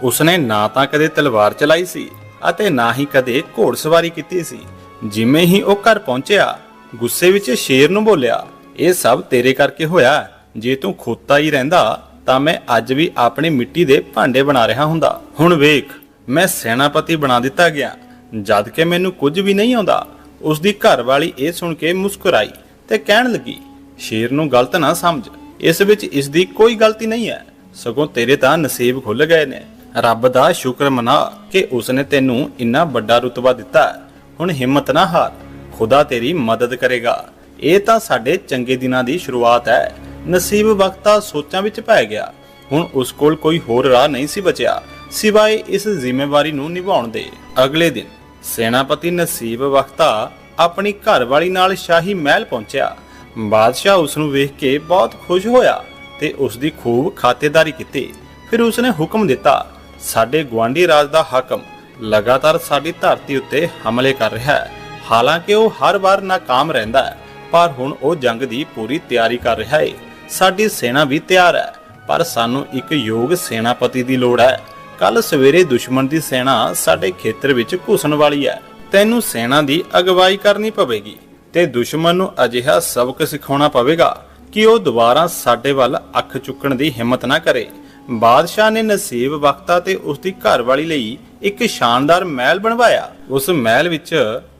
ਉਸਨੇ ਨਾ ਤਾਂ ਕਦੇ ਤਲਵਾਰ ਚਲਾਈ ਸੀ ਅਤੇ ਨਾ ਹੀ ਕਦੇ ਘੋੜਸਵਾਰੀ ਕੀਤੀ ਸੀ। ਜਿਵੇਂ ਹੀ ਉਹ ਘਰ ਪਹੁੰਚਿਆ, ਗੁੱਸੇ ਵਿੱਚ ਸ਼ੇਰ ਨੂੰ ਬੋਲਿਆ, ਇਹ ਸਭ ਤੇਰੇ ਕਰਕੇ ਹੋਇਆ, ਜੇ ਤੂੰ ਖੋਤਾ ਹੀ ਰਹਿੰਦਾ ਤਾਂ ਮੈਂ ਅੱਜ ਵੀ ਆਪਣੀ ਮਿੱਟੀ ਦੇ ਭਾਂਡੇ ਬਣਾ ਰਿਹਾ ਹੁੰਦਾ। ਹੁਣ ਵੇਖ, ਮੈਂ ਸੈਨਾਪਤੀ ਬਣਾ ਦਿੱਤਾ ਗਿਆ। ਜਦ ਕਿ ਮੈਨੂੰ ਕੁਝ ਵੀ ਨਹੀਂ ਆਉਂਦਾ। ਉਸ ਦੀ ਘਰ ਵਾਲੀ ਇਹ ਸੁਣ ਕੇ ਮੁਸਕਰਾਈ ਤੇ ਕਹਿਣ ਲੱਗੀ, ਸ਼ੇਰ ਨੂੰ ਗਲਤ ਨਾ ਸਮਝ। ਇਸ ਵਿੱਚ ਇਸ ਦੀ ਕੋਈ ਗਲਤੀ ਨਹੀਂ ਹੈ। ਸਗੋਂ ਤੇਰੇ ਤਾਂ ਨਸੀਬ ਖੁੱਲ ਗਏ ਨੇ। ਰੱਬ ਦਾ ਸ਼ੁਕਰ ਮਨਾ ਕਿ ਉਸਨੇ ਤੈਨੂੰ ਇੰਨਾ ਵੱਡਾ ਰੁਤਬਾ ਦਿੱਤਾ। ਹੁਣ ਹਿੰਮਤ ਨਾ ਹਾਰ। ਖੁਦਾ ਤੇਰੀ ਮਦਦ ਕਰੇਗਾ। ਇਹ ਤਾਂ ਸਾਡੇ ਚੰਗੇ ਦਿਨਾਂ ਦੀ ਸ਼ੁਰੂਆਤ ਹੈ। ਨਸੀਬ ਵਕਤਾ ਸੋਚਾਂ ਵਿੱਚ ਪੈ ਗਿਆ। ਹੁਣ ਉਸ ਕੋਲ ਕੋਈ ਹੋਰ ਰਾਹ ਨਹੀਂ ਸੀ ਬਚਿਆ, ਸਿਵਾਏ ਇਸ ਜ਼ਿੰਮੇਵਾਰੀ ਨੂੰ ਨਿਭਾਉਣ ਦੇ। ਅਗਲੇ ਦਿਨ ਸੈਨਾਪਤੀ ਨਸੀਬ ਵਕਤਾ ਆਪਣੀ ਘਰਵਾਲੀ ਨਾਲ ਸ਼ਾਹੀ ਮਹਿਲ ਪਹੁੰਚਿਆ। ਬਾਦਸ਼ਾਹ ਉਸ ਨੂੰ ਵੇਖ ਕੇ ਬਹੁਤ ਖੁਸ਼ ਹੋਇਆ ਤੇ ਉਸ ਦੀ ਖੂਬ ਖਾਤੇਦਾਰੀ ਕੀਤੀ। ਫਿਰ ਉਸ ਨੇ ਹੁਕਮ ਦਿੱਤਾ, ਸਾਡੇ ਗਵਾਂਢੀ ਰਾਜ ਦਾ ਹਾਕਮ ਲਗਾਤਾਰ ਸਾਡੀ ਧਰਤੀ ਉੱਤੇ ਹਮਲੇ ਕਰ ਰਿਹਾ ਹੈ। ਹਾਲਾਂਕਿ ਉਹ ਹਰ ਵਾਰ ਨਾਕਾਮ ਰਹਿੰਦਾ ਹੈ, ਪਰ ਹੁਣ ਉਹ ਜੰਗ ਦੀ ਪੂਰੀ ਤਿਆਰੀ ਕਰ ਰਿਹਾ ਹੈ ਸਾਡੀ ਸੈਨਾ ਵੀ ਤਿਆਰ ਹੈ, ਪਰ ਸਾਨੂੰ ਇੱਕ ਯੋਗ ਸੈਨਾਪਤੀ ਦੀ ਲੋੜ ਹੈ। ਕੱਲ ਸਵੇਰੇ ਦੁਸ਼ਮਣ ਦੀ ਸੈਨਾ ਸਾਡੇ ਖੇਤਰ ਵਿੱਚ ਘੁਸਣ ਵਾਲੀ ਹੈ। ਤੈਨੂੰ ਸੈਨਾ ਦੀ ਅਗਵਾਈ ਕਰਨੀ ਪਵੇਗੀ ਤੇ ਦੁਸ਼ਮਣ ਨੂੰ ਅਜਿਹਾ ਸਬਕ ਸਿਖਾਉਣਾ ਪਵੇਗਾ ਕਿ ਉਹ ਦੁਬਾਰਾ ਸਾਡੇ ਵੱਲ ਅੱਖ ਚੁੱਕਣ ਦੀ ਹਿੰਮਤ ਨਾ ਕਰੇ। ਬਾਦਸ਼ਾਹ ਨੇ ਨਸੀਬ ਵਕਤਾ ਤੇ ਉਸ ਦੀ ਘਰਵਾਲੀ ਲਈ ਇੱਕ ਸ਼ਾਨਦਾਰ ਮਹਿਲ ਬਣਵਾਇਆ। ਉਸ ਮਹਿਲ ਵਿੱਚ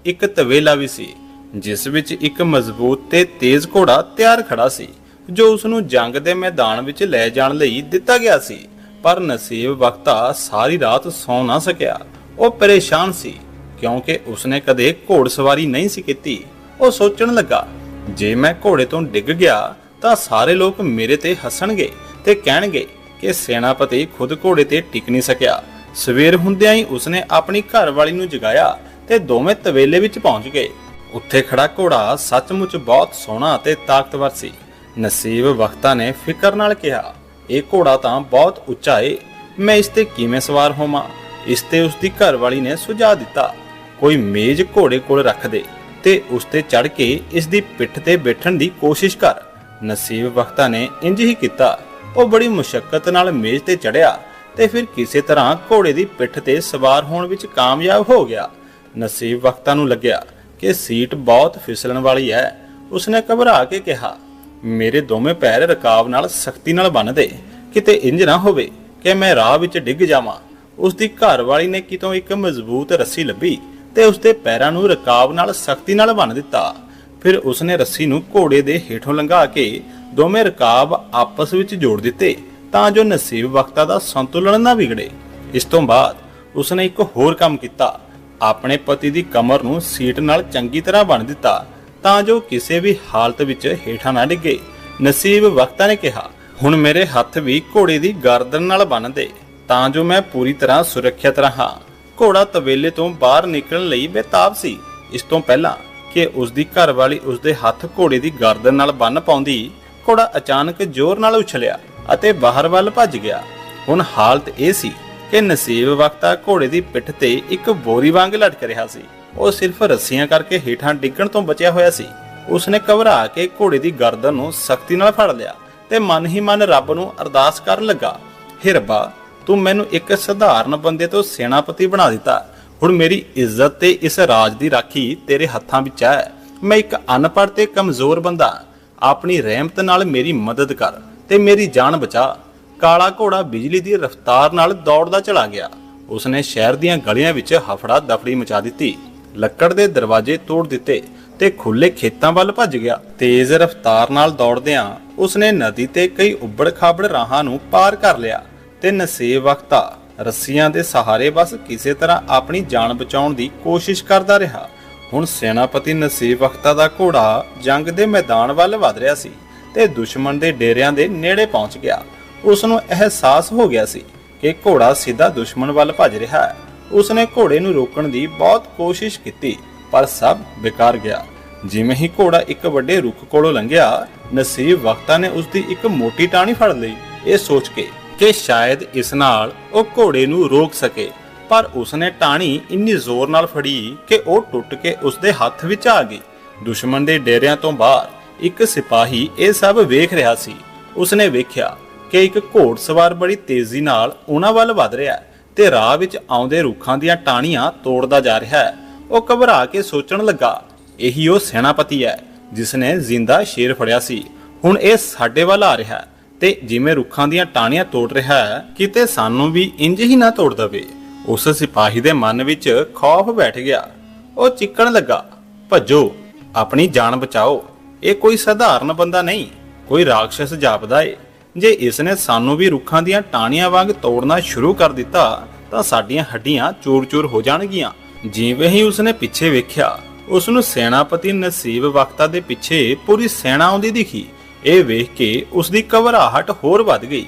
ਇੱਕ ਤਵੇਲਾ ਵੀ ਸੀ, ਜਿਸ ਵਿੱਚ ਇੱਕ ਮਜ਼ਬੂਤ ਤੇ ਤੇਜ਼ ਘੋੜਾ ਤਿਆਰ ਖੜਾ ਸੀ। ਜੋ ਉਸ ਨੂੰ ਜੰਗ ਦੇ ਮੈਦਾਨ ਵਿੱਚ ਲੈ ਜਾਣ ਲਈ ਦਿੱਤਾ ਗਿਆ ਸੀ। ਪਰ ਨਸੀਬ ਵਕਤਾ ਸਾਰੀ ਰਾਤ ਸੌ ਨਾ ਸਕਿਆ। ਉਹ ਪਰੇਸ਼ਾਨ ਸੀ, ਕਿਉਂਕਿ ਉਸਨੇ ਕਦੇ ਘੋੜਸਵਾਰੀ ਨਹੀਂ ਸੀ ਕੀਤੀ। ਉਹ ਸੋਚਣ ਲੱਗਾ, ਜੇ ਮੈਂ ਘੋੜੇ ਤੋਂ ਡਿੱਗ ਗਿਆ, ਤਾਂ ਸਾਰੇ ਲੋਕ ਮੇਰੇ ਤੇ ਹੱਸਣਗੇ ਤੇ ਕਹਿਣਗੇ ਕਿ ਸੈਨਾਪਤੀ ਖੁਦ ਘੋੜੇ ਤੇ ਟਿਕ ਨਹੀਂ ਸਕਿਆ। ਸਵੇਰ ਹੁੰਦਿਆਂ ਹੀ ਉਸਨੇ ਆਪਣੀ ਘਰਵਾਲੀ ਨੂੰ ਜਗਾਇਆ ਤੇ ਦੋਵੇਂ ਤਵੇਲੇ ਵਿੱਚ ਪਹੁੰਚ ਗਏ। ਉੱਥੇ ਖੜਾ ਘੋੜਾ ਸੱਚਮੁੱਚ ਬਹੁਤ ਸੋਹਣਾ ਅਤੇ ਤਾਕਤਵਰ ਸੀ। ਨਸੀਬ ਵਕਤਾ ਨੇ ਫਿਕਰ ਨਾਲ ਕਿਹਾ, ਇਹ ਘੋੜਾ ਤਾਂ ਬਹੁਤ ਉੱਚਾ ਏ, ਮੈਂ ਇਸ ਤੇ ਕਿਵੇਂ ਸਵਾਰ ਹੋਵਾਂ? ਇਸ ਤੇ ਉਸ ਦੀ ਘਰਵਾਲੀ ਨੇ ਸੁਝਾਅ ਦਿੱਤਾ, ਕੋਈ ਮੇਜ਼ ਘੋੜੇ ਕੋਲ ਰੱਖ ਦੇ ਤੇ ਉਸ ਤੇ ਚੜ ਕੇ ਇਸ ਦੀ ਪਿੱਠ ਤੇ ਬੈਠਣ ਦੀ ਕੋਸ਼ਿਸ਼ ਕਰ। ਨਸੀਬ ਵਕਤਾ ਨੇ ਇੰਜ ਹੀ ਕੀਤਾ। ਉਹ ਬੜੀ ਮੁਸ਼ਕਲ ਨਾਲ ਮੇਜ਼ ਤੇ ਚੜਿਆ ਤੇ ਫਿਰ ਕਿਸੇ ਤਰ੍ਹਾਂ ਘੋੜੇ ਦੀ ਪਿੱਠ ਤੇ ਸਵਾਰ ਹੋਣ ਵਿੱਚ ਕਾਮਯਾਬ ਹੋ ਗਿਆ। ਨਸੀਬ ਵਕਤਾ ਨੂੰ ਲੱਗਿਆ ਕਿ ਸੀਟ ਬਹੁਤ ਫਿਸਲਣ ਵਾਲੀ ਹੈ। ਉਸਨੇ ਘਬਰਾ ਕੇ ਕਿਹਾ ਮੇਰੇ ਦੋਵੇਂ ਪੈਰ ਰਕਾਬ ਨਾਲ ਸਖਤੀ ਨਾਲ ਬੰਨ ਦੇ। ਕਿਤੇ ਇੰਜ ਨਾ ਹੋਵੇ ਕਿ ਮੈਂ ਰਾਹ ਵਿੱਚ ਡਿੱਗ ਜਾਵਾਂ। ਉਸ ਦੀ ਘਰਵਾਲੀ ਨੇ ਕਿਤੋਂ ਇੱਕ ਮਜ਼ਬੂਤ ਰੱਸੀ ਲੱਭੀ ਤੇ ਉਸ ਦੇ ਪੈਰਾਂ ਨੂੰ ਰਕਾਬ ਨਾਲ ਸਖਤੀ ਨਾਲ ਬੰਨ ਦਿੱਤਾ। ਫਿਰ ਉਸਨੇ ਰੱਸੀ ਨੂੰ ਘੋੜੇ ਦੇ ਹੇਠੋਂ ਲੰਘਾ ਕੇ ਦੋਵੇਂ ਰਕਾਬ ਆਪਸ ਵਿੱਚ ਜੋੜ ਦਿੱਤੇ ਤਾਂ ਜੋ ਨਸੀਬ ਵਕਤਾ ਦਾ ਸੰਤੁਲਨ ਨਾ ਵਿਗੜੇ। ਇਸ ਤੋਂ ਬਾਅਦ ਉਸਨੇ ਇੱਕ ਹੋਰ ਕੰਮ ਕੀਤਾ। ਆਪਣੇ ਪਤੀ ਦੀ ਕਮਰ ਨੂੰ ਸੀਟ ਨਾਲ ਚੰਗੀ ਤਰ੍ਹਾਂ ਬੰਨ ਦਿੱਤਾ ਤਾਂ ਜੋ ਕਿਸੇ ਵੀ ਹਾਲਤ ਵਿੱਚ ਹੇਠਾਂ ਨਾ ਡਿੱਗੇ। ਨਸੀਬ ਵਕਤਾ ਨੇ ਕਿਹਾ, ਹੁਣ ਮੇਰੇ ਹੱਥ ਵੀ ਘੋੜੇ ਦੀ ਗਰਦਨ ਨਾਲ ਬੰਨ ਦੇ, ਤਾਂ ਜੋ ਮੈਂ ਪੂਰੀ ਤਰ੍ਹਾਂ ਸੁਰੱਖਿਅਤ ਰਹਾ। ਘੋੜਾ ਤਵੇਲੇ ਤੋਂ ਬਾਹਰ ਨਿਕਲਣ ਲਈ ਬੇਤਾਬ ਸੀ। ਇਸ ਤੋਂ ਪਹਿਲਾਂ ਕਿ ਉਸ ਦੀ ਘਰਵਾਲੀ ਉਸ ਦੇ ਹੱਥ ਘੋੜੇ ਦੀ ਗਰਦਨ ਨਾਲ ਬੰਨ ਪਾਉਂਦੀ, ਘੋੜਾ ਅਚਾਨਕ ਜ਼ੋਰ ਨਾਲ ਉਛਲਿਆ ਅਤੇ ਬਾਹਰ ਵੱਲ ਭੱਜ ਗਿਆ। ਹੁਣ ਹਾਲਤ ਇਹ ਸੀ ਕਿ ਨਸੀਬ ਵਕਤਾ ਘੋੜੇ ਦੀ ਪਿੱਠ ਤੇ ਇੱਕ ਬੋਰੀ ਵਾਂਗ ਲਟਕ ਰਿਹਾ ਸੀ। ਉਹ ਸਿਰਫ ਰੱਸੀਆਂ ਕਰਕੇ ਹੇਠਾਂ ਡਿੱਗਣ ਤੋਂ ਬਚਿਆ ਹੋਇਆ ਸੀ। ਉਸਨੇ ਘਬਰਾ ਕੇ ਘੋੜੇ ਦੀ ਗਰਦਨ ਨੂੰ ਸਖਤੀ ਨਾਲ ਫੜ ਲਿਆ ਤੇ ਮਨ ਹੀ ਮਨ ਰੱਬ ਨੂੰ ਅਰਦਾਸ ਕਰਨ ਲੱਗਾ, ਹੇ ਰੱਬਾ, ਤੂੰ ਮੈਨੂੰ ਇੱਕ ਸਧਾਰਨ ਬੰਦੇ ਤੋਂ ਸੈਨਾਪਤੀ ਬਣਾ ਦਿੱਤਾ। ਹੁਣ ਮੇਰੀ ਇੱਜ਼ਤ ਤੇ ਇਸ ਰਾਜ ਦੀ ਰਾਖੀ ਤੇਰੇ ਹੱਥਾਂ ਵਿੱਚ ਹੈ। ਮੈਂ ਇੱਕ ਅਨਪੜ੍ਹ ਤੇ ਕਮਜ਼ੋਰ ਬੰਦਾ। ਆਪਣੀ ਰਹਿਮਤ ਨਾਲ ਮੇਰੀ ਮਦਦ ਕਰ ਤੇ ਮੇਰੀ ਜਾਨ ਬਚਾ। ਕਾਲਾ ਘੋੜਾ ਬਿਜਲੀ ਦੀ ਰਫ਼ਤਾਰ ਨਾਲ ਦੌੜਦਾ ਚਲਾ ਗਿਆ। ਉਸਨੇ ਸ਼ਹਿਰ ਦੀਆਂ ਗਲੀਆਂ ਵਿੱਚ ਹਫੜਾ ਦਫੜੀ ਮਚਾ ਦਿੱਤੀ। ਲੱਕੜ ਦੇ ਦਰਵਾਜ਼ੇ ਤੋੜ ਦਿੱਤੇ ਤੇ ਖੁੱਲੇ ਖੇਤਾਂ ਵੱਲ ਭੱਜ ਗਿਆ। ਤੇਜ਼ ਰਫ਼ਤਾਰ ਨਾਲ ਦੌੜਦਿਆਂ ਉਸਨੇ ਨਦੀ ਤੇ ਕਈ ਉੱਬੜ-ਖਾਬੜ ਰਾਹਾਂ ਨੂੰ ਪਾਰ ਕਰ ਲਿਆ ਤੇ ਨਸੀਬ ਵਕਤਾ ਰੱਸੀਆਂ ਦੇ ਸਹਾਰੇ ਬਸ ਕਿਸੇ ਤਰ੍ਹਾਂ ਆਪਣੀ ਜਾਨ ਬਚਾਉਣ ਦੀ ਕੋਸ਼ਿਸ਼ ਕਰਦਾ ਰਿਹਾ। ਹੁਣ ਸੈਨਾਪਤੀ ਨਸੀਬ ਵਕਤਾ ਦਾ ਘੋੜਾ ਜੰਗ ਦੇ ਮੈਦਾਨ ਵੱਲ ਵਧ ਰਿਹਾ ਸੀ ਤੇ ਦੁਸ਼ਮਣ ਦੇ ਡੇਰਿਆਂ ਦੇ ਨੇੜੇ ਪਹੁੰਚ ਗਿਆ। ਉਸ ਨੂੰ ਅਹਿਸਾਸ ਹੋ ਗਿਆ ਸੀ ਕਿ ਘੋੜਾ ਸਿੱਧਾ ਦੁਸ਼ਮਣ ਵੱਲ ਭੱਜ ਰਿਹਾ ਹੈ। ਉਸਨੇ ਘੋੜੇ ਨੂੰ ਰੋਕਣ ਦੀ ਬਹੁਤ ਕੋਸ਼ਿਸ਼ ਕੀਤੀ, ਪਰ ਸਭ ਬੇਕਾਰ ਗਿਆ। ਜਿਵੇਂ ਹੀ ਘੋੜਾ ਇੱਕ ਵੱਡੇ ਰੁੱਖ ਕੋਲੋਂ ਲੰਘਿਆ, ਨਸੀਬ ਵਕਤਾ ਨੇ ਉਸ ਦੀ ਇੱਕ ਮੋਟੀ ਟਾਹਣੀ ਫੜ ਲਈ। ਇਹ ਸੋਚ ਕੇ ਕਿ ਸ਼ਾਇਦ ਇਸ ਨਾਲ ਉਹ ਘੋੜੇ ਨੂੰ ਰੋਕ ਸਕੇ, ਪਰ ਉਸਨੇ ਟਾਹਣੀ ਇੰਨੀ ਜ਼ੋਰ ਨਾਲ ਫੜੀ ਕਿ ਉਹ ਟੁੱਟ ਕੇ ਉਸ ਦੇ ਹੱਥ ਵਿੱਚ ਆ ਗਈ। ਦੁਸ਼ਮਣ ਦੇ ਡੇਰਿਆਂ ਤੋਂ ਬਾਹਰ ਇੱਕ ਸਿਪਾਹੀ ਇਹ ਸਭ ਵੇਖ ਰਿਹਾ ਸੀ। ਉਸਨੇ ਵੇਖਿਆ ਕਿ ਇੱਕ ਘੋੜਸਵਾਰ ਬੜੀ ਤੇਜ਼ੀ ਨਾਲ ਉਹਨਾਂ ਵੱਲ ਵਧ ਰਿਹਾ ਹੈ। ਤੇ ਰਾਹ ਵਿੱਚ ਆਉਂਦੇ ਰੁੱਖਾਂ ਦੀਆਂ ਟਾਹਣੀਆਂ ਤੋੜਦਾ ਜਾ ਰਿਹਾ ਹੈ। ਉਹ ਘਬਰਾ ਕੇ ਸੋਚਣ ਲੱਗਾ, ਇਹੀ ਉਹ ਸੈਨਾਪਤੀ ਹੈ ਜਿਸ ਨੇ ਜ਼ਿੰਦਾ ਸ਼ੇਰ ਫੜਿਆ ਸੀ। ਹੁਣ ਇਹ ਸਾਡੇ ਵੱਲ ਆ ਰਿਹਾ ਹੈ ਤੇ ਜਿਵੇਂ ਰੁੱਖਾਂ ਦੀਆਂ ਟਾਹਣੀਆਂ ਤੋੜ ਰਿਹਾ ਹੈ, ਕਿਤੇ ਸਾਨੂੰ ਵੀ ਇੰਜ ਹੀ ਨਾ ਤੋੜ ਦਵੇ। ਉਸ ਸਿਪਾਹੀ ਦੇ ਮਨ ਵਿੱਚ ਖੌਫ ਬੈਠ ਗਿਆ। ਉਹ ਚਿੱਕਣ ਲੱਗਾ, ਭੱਜੋ, ਆਪਣੀ ਜਾਨ ਬਚਾਓ। ਇਹ ਕੋਈ ਸਧਾਰਨ ਬੰਦਾ ਨਹੀਂ, ਕੋਈ ਰਾਖਸ਼ ਜਾਪਦਾ ਏ। ਜੇ ਇਸ ਨੇ ਸਾਨੂੰ ਵੀ ਰੁੱਖਾਂ ਦੀਆਂ ਟਾਹਣੀਆਂ ਵਾਂਗ ਤੋੜਨਾ ਸ਼ੁਰੂ ਕਰ ਦਿੱਤਾ, ਤਾਂ ਸਾਡੀਆਂ ਹੱਡੀਆਂ ਚੂਰ-ਚੂਰ ਹੋ ਜਾਣਗੀਆਂ। ਜਿਵੇਂ ਹੀ ਉਸਨੇ ਪਿੱਛੇ ਵੇਖਿਆ ਉਸ ਨੂੰ ਸੈਨਾਪਤੀ ਨਸੀਬ ਵਕਤਾ ਦੇ ਪਿੱਛੇ ਪੂਰੀ ਸੈਨਾ ਆਉਂਦੀ ਦਿਖੀ। ਇਹ ਵੇਖ ਕੇ ਉਸ ਦੀ ਘਬਰਾਹਟ ਹੋਰ ਵੱਧ ਗਈ।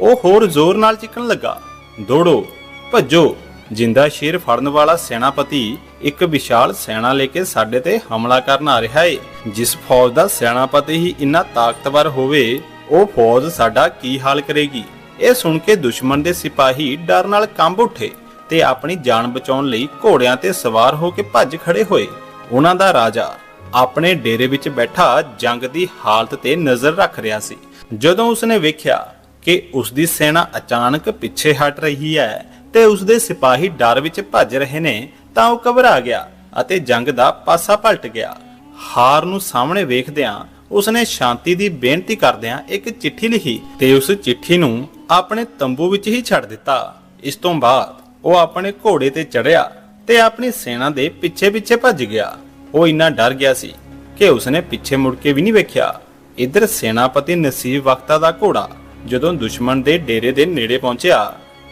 ਉਹ ਹੋਰ ਜ਼ੋਰ ਨਾਲ ਚਿੱਕਣ ਲੱਗਾ, ਦੌੜੋ, ਭੱਜੋ। ਜਿੰਦਾ ਸ਼ੇਰ ਫੜਨ ਵਾਲਾ ਸੈਨਾਪਤੀ ਇੱਕ ਵਿਸ਼ਾਲ ਸੈਨਾ ਲੈ ਕੇ ਸਾਡੇ ਤੇ ਹਮਲਾ ਕਰਨ ਆ ਰਿਹਾ ਏ, ਜਿਸ ਫੌਜ ਦਾ ਸੈਨਾਪਤੀ ਹੀ ਇੰਨਾ ਤਾਕਤਵਰ ਹੋਵੇ ਉਹ ਫੌਜ ਸਾਡਾ ਕੀ ਹਾਲ ਕਰੇਗੀ? ਇਹ ਸੁਣ ਕੇ ਦੁਸ਼ਮਣ ਦੇ ਸਿਪਾਹੀ ਡਰ ਨਾਲ ਕੰਬ ਉੱਠੇ ਤੇ ਆਪਣੀ ਜਾਨ ਬਚਾਉਣ ਲਈ ਘੋੜਿਆਂ ਤੇ ਸਵਾਰ ਹੋ ਕੇ ਭੱਜ ਖੜੇ ਹੋਏ। ਉਹਨਾਂ ਦਾ ਰਾਜਾ ਆਪਣੇ ਡੇਰੇ ਵਿੱਚ ਬੈਠਾ ਜੰਗ ਦੀ ਹਾਲਤ ਤੇ ਨਜ਼ਰ ਰੱਖ ਰਿਹਾ ਸੀ। ਜਦੋਂ ਉਸਨੇ ਵੇਖਿਆ ਕਿ ਉਸ ਦੀ ਸੈਨਾ ਅਚਾਨਕ ਪਿੱਛੇ ਹਟ ਰਹੀ ਹੈ ਤੇ ਉਸ ਦੇ ਸਿਪਾਹੀ ਡਰ ਵਿੱਚ ਭੱਜ ਰਹੇ ਨੇ, ਤਾਂ ਉਹ ਘਬਰਾ ਗਿਆ ਅਤੇ ਜੰਗ ਦਾ ਪਾਸਾ ਪਲਟ ਗਿਆ। ਹਾਰ ਨੂੰ ਸਾਹਮਣੇ ਵੇਖਦਿਆਂ ਉਸਨੇ ਸ਼ਾਂਤੀ ਦੀ ਬੇਨਤੀ ਕਰਦਿਆਂ ਇੱਕ ਚਿੱਠੀ ਲਿਖੀ ਤੇ ਉਸ ਚਿੱਠੀ ਨੂੰ ਆਪਣੇ ਤੰਬੂ ਵਿੱਚ ਹੀ ਛੱਡ ਦਿੱਤਾ। ਇਸ ਤੋਂ ਬਾਅਦ ਉਹ ਆਪਣੇ ਘੋੜੇ ਤੇ ਚੜ੍ਹਿਆ ਤੇ ਆਪਣੀ ਸੈਨਾ ਦੇ ਪਿੱਛੇ ਪਿੱਛੇ ਭੱਜ ਗਿਆ। ਉਹ ਇੰਨਾ ਡਰ ਗਿਆ ਸੀ ਕਿ ਉਸਨੇ ਪਿੱਛੇ ਮੁੜ ਕੇ ਵੀ ਨਹੀਂ ਵੇਖਿਆ। ਇਧਰ ਸੈਨਾਪਤੀ ਨਸੀਬ ਵਕਤਾ ਦਾ ਘੋੜਾ ਜਦੋਂ ਦੁਸ਼ਮਣ ਦੇ ਡੇਰੇ ਦੇ ਨੇੜੇ ਪਹੁੰਚਿਆ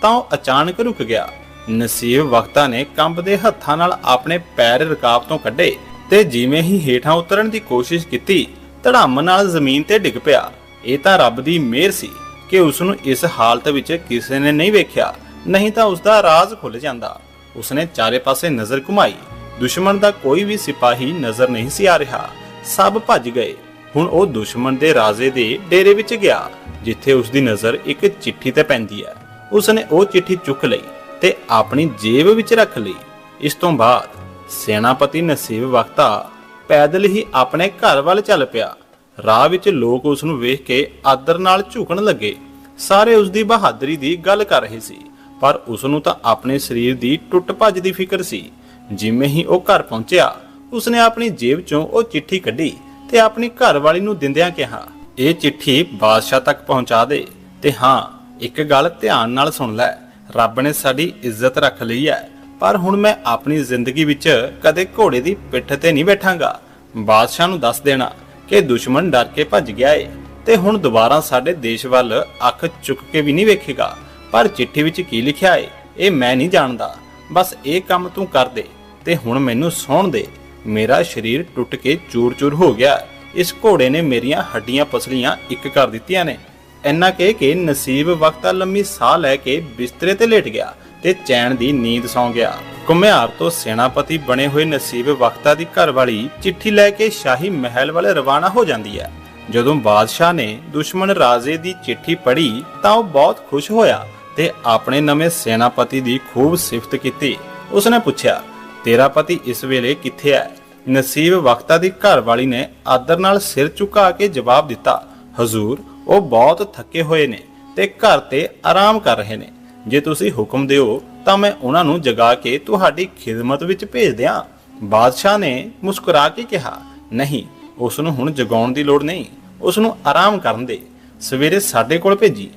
ਤਾਂ ਉਹ ਅਚਾਨਕ ਰੁਕ ਗਿਆ। ਨਸੀਬ ਵਕਤਾ ਨੇ ਕੰਬਦੇ ਹੱਥਾਂ ਨਾਲ ਆਪਣੇ ਪੈਰ ਰਕਾਬ ਤੋਂ ਕੱਢੇ ਤੇ ਜਿਵੇਂ ਹੀ ਹੇਠਾਂ ਉਤਰਨ ਦੀ ਕੋਸ਼ਿਸ਼ ਕੀਤੀ ਧੜਾਮ ਨਾਲ ਜ਼ਮੀਨ ਤੇ ਡਿੱਗ ਪਿਆ। ਇਹ ਤਾਂ ਰੱਬ ਦੀ ਮਿਹਰ ਸੀ ਕਿ ਉਸ ਨੂੰ ਇਸ ਹਾਲਤ ਵਿੱਚ ਕਿਸੇ ਨੇ ਨਹੀਂ ਵੇਖਿਆ, ਨਹੀਂ ਤਾਂ ਉਸ ਦਾ ਰਾਜ਼ ਖੁੱਲ ਜਾਂਦਾ। ਉਸਨੇ ਚਾਰੇ ਪਾਸੇ ਨਜ਼ਰ ਘੁਮਾਈ। ਦੁਸ਼ਮਣ ਦਾ ਕੋਈ ਵੀ ਸਿਪਾਹੀ ਨਜ਼ਰ ਨਹੀਂ ਸੀ ਆ ਰਿਹਾ। ਸਭ ਭੱਜ ਗਏ। ਹੁਣ ਉਹ ਦੁਸ਼ਮਣ ਦੇ ਰਾਜੇ ਦੇ ਡੇਰੇ ਵਿੱਚ ਗਿਆ, ਜਿੱਥੇ ਉਸ ਦੀ ਨਜ਼ਰ ਇੱਕ ਚਿੱਠੀ ਤੇ ਪੈਂਦੀ ਹੈ। ਉਸਨੇ ਉਹ ਚਿੱਠੀ ਚੁੱਕ ਲਈ ਤੇ ਆਪਣੀ ਜੇਬ ਵਿੱਚ ਰੱਖ ਲਈ। ਇਸ ਤੋਂ ਬਾਅਦ ਸੈਨਾਪਤੀ ਨਸੀਬ ਵਕਤਾ ਪੈਦਲ ਹੀ ਆਪਣੇ ਘਰ ਵੱਲ ਚੱਲ ਪਿਆ। ਰਾਹ ਵਿੱਚ ਲੋਕ ਉਸ ਨੂੰ ਵੇਖ ਕੇ ਆਦਰ ਨਾਲ ਝੁਕਣ ਲੱਗੇ। ਸਾਰੇ ਉਸ ਦੀ ਬਹਾਦਰੀ ਦੀ ਗੱਲ ਕਰ ਰਹੇ ਸੀ, ਪਰ ਉਸ ਨੂੰ ਤਾਂ ਆਪਣੇ ਸਰੀਰ ਦੀ ਟੁੱਟ ਭੱਜ ਦੀ ਫਿਕਰ ਸੀ। ਜਿਵੇਂ ਹੀ ਉਹ ਘਰ ਪਹੁੰਚਿਆ, ਉਸਨੇ ਆਪਣੀ ਜੇਬ ਚੋਂ ਉਹ ਚਿੱਠੀ ਕੱਢੀ ਤੇ ਆਪਣੀ ਘਰਵਾਲੀ ਨੂੰ ਦਿੰਦਿਆਂ ਕਿਹਾ, ਇਹ ਚਿੱਠੀ ਬਾਦਸ਼ਾਹ ਤੱਕ ਪਹੁੰਚਾ ਦੇ ਤੇ ਹਾਂ, ਇੱਕ ਗੱਲ ਧਿਆਨ ਨਾਲ ਸੁਣ ਲੈ। ਰੱਬ ਨੇ ਸਾਡੀ ਇੱਜ਼ਤ ਰੱਖ ਲਈ ਹੈ। ਪਰ ਹੁਣ ਮੈਂ ਆਪਣੀ ਜ਼ਿੰਦਗੀ ਵਿੱਚ ਕਦੇ ਘੋੜੇ ਦੀ ਪਿੱਠ ਤੇ ਨਹੀਂ ਬੈਠਾਂਗਾ। ਬਾਦਸ਼ਾਹ ਨੂੰ ਦੱਸ ਦੇਣਾ ਕਿ ਦੁਸ਼ਮਣ ਡਰ ਕੇ ਭੱਜ ਗਿਆ ਏ ਤੇ ਹੁਣ ਦੁਬਾਰਾ ਸਾਡੇ ਦੇਸ਼ ਵੱਲ ਅੱਖ ਚੁੱਕ ਕੇ ਵੀ ਨਹੀਂ ਵੇਖੇਗਾ। ਪਰ ਚਿੱਠੀ ਵਿੱਚ ਕੀ ਲਿਖਿਆ ਏ, ਇਹ ਮੈਂ ਨਹੀਂ ਜਾਣਦਾ। ਬਸ ਇਹ ਕੰਮ ਤੂੰ ਕਰ ਦੇ ਤੇ ਹੁਣ ਮੈਨੂੰ ਸੌਣ ਦੇ। ਮੇਰਾ ਸਰੀਰ ਟੁੱਟ ਕੇ ਚੂਰ-ਚੂਰ ਹੋ ਗਿਆ। ਇਸ ਘੋੜੇ ਨੇ ਮੇਰੀਆਂ ਹੱਡੀਆਂ ਪਸਲੀਆਂ ਇੱਕ ਕਰ ਦਿੱਤੀਆਂ ਨੇ। ਇੰਨਾ ਕਹਿ ਕੇ ਨਸੀਬ ਵਕਤਾ ਲੰਮੀ ਸਾਹ ਲੈ ਕੇ ਬਿਸਤਰੇ ਤੇ ਲੇਟ ਗਿਆ। ਤੇ ਚੈਨ ਦੀ ਨੀਂਦ ਸੌਂ ਗਿਆ। ਘੁਮਿਆਰ ਤੋਂ ਸੈਨਾਪਤੀ ਬਣੇ ਹੋਏ ਨਸੀਬ ਵਕਤਾ ਦੀ ਘਰਵਾਲੀ ਚਿੱਠੀ ਲੈ ਕੇ ਸ਼ਾਹੀ ਮਹਿਲ ਵੱਲ ਰਵਾਨਾ ਹੋ ਜਾਂਦੀ ਹੈ। ਜਦੋਂ ਬਾਦਸ਼ਾਹ ਨੇ ਦੁਸ਼ਮਣ ਰਾਜੇ ਦੀ ਚਿੱਠੀ ਪੜ੍ਹੀ ਤਾਂ ਉਹ ਬਹੁਤ ਖੁਸ਼ ਹੋਇਆ ਤੇ ਆਪਣੇ ਨਵੇਂ ਸੈਨਾਪਤੀ ਦੀ ਖੂਬ ਸਿਫਤ ਕੀਤੀ। ਉਸਨੇ ਪੁੱਛਿਆ, ਤੇਰਾ ਪਤੀ ਇਸ ਵੇਲੇ ਕਿੱਥੇ ਹੈ? ਨਸੀਬ ਵਕਤਾ ਦੀ ਘਰਵਾਲੀ ਨੇ ਆਦਰ ਨਾਲ ਸਿਰ ਝੁਕਾ ਕੇ ਜਵਾਬ ਦਿੱਤਾ, ਹਜ਼ੂਰ, ਉਹ ਬਹੁਤ ਥੱਕੇ ਹੋਏ ਨੇ ਤੇ ਘਰ ਤੇ ਆਰਾਮ ਕਰ ਰਹੇ ਨੇ। ਜੇ ਤੁਸੀਂ ਹੁਕਮ ਦਿਓ, ਤਾਂ ਮੈਂ ਉਹਨਾਂ ਨੂੰ ਜਗਾ ਕੇ ਤੁਹਾਡੀ ਖਿਦਮਤ ਵਿੱਚ ਭੇਜ ਦਿਆਂ। ਬਾਦਸ਼ਾਹ ਨੇ ਮੁਸਕਰਾ ਕੇ ਕਿਹਾ, ਨਹੀਂ ਉਸ ਨੂੰ ਹੁਣ ਜਗਾਉਣ ਦੀ ਲੋੜ ਨਹੀਂ। ਉਸ ਨੂੰ ਆਰਾਮ ਕਰਨ ਦੇ। ਸਵੇਰੇ ਸਾਡੇ ਕੋਲ ਭੇਜੀ।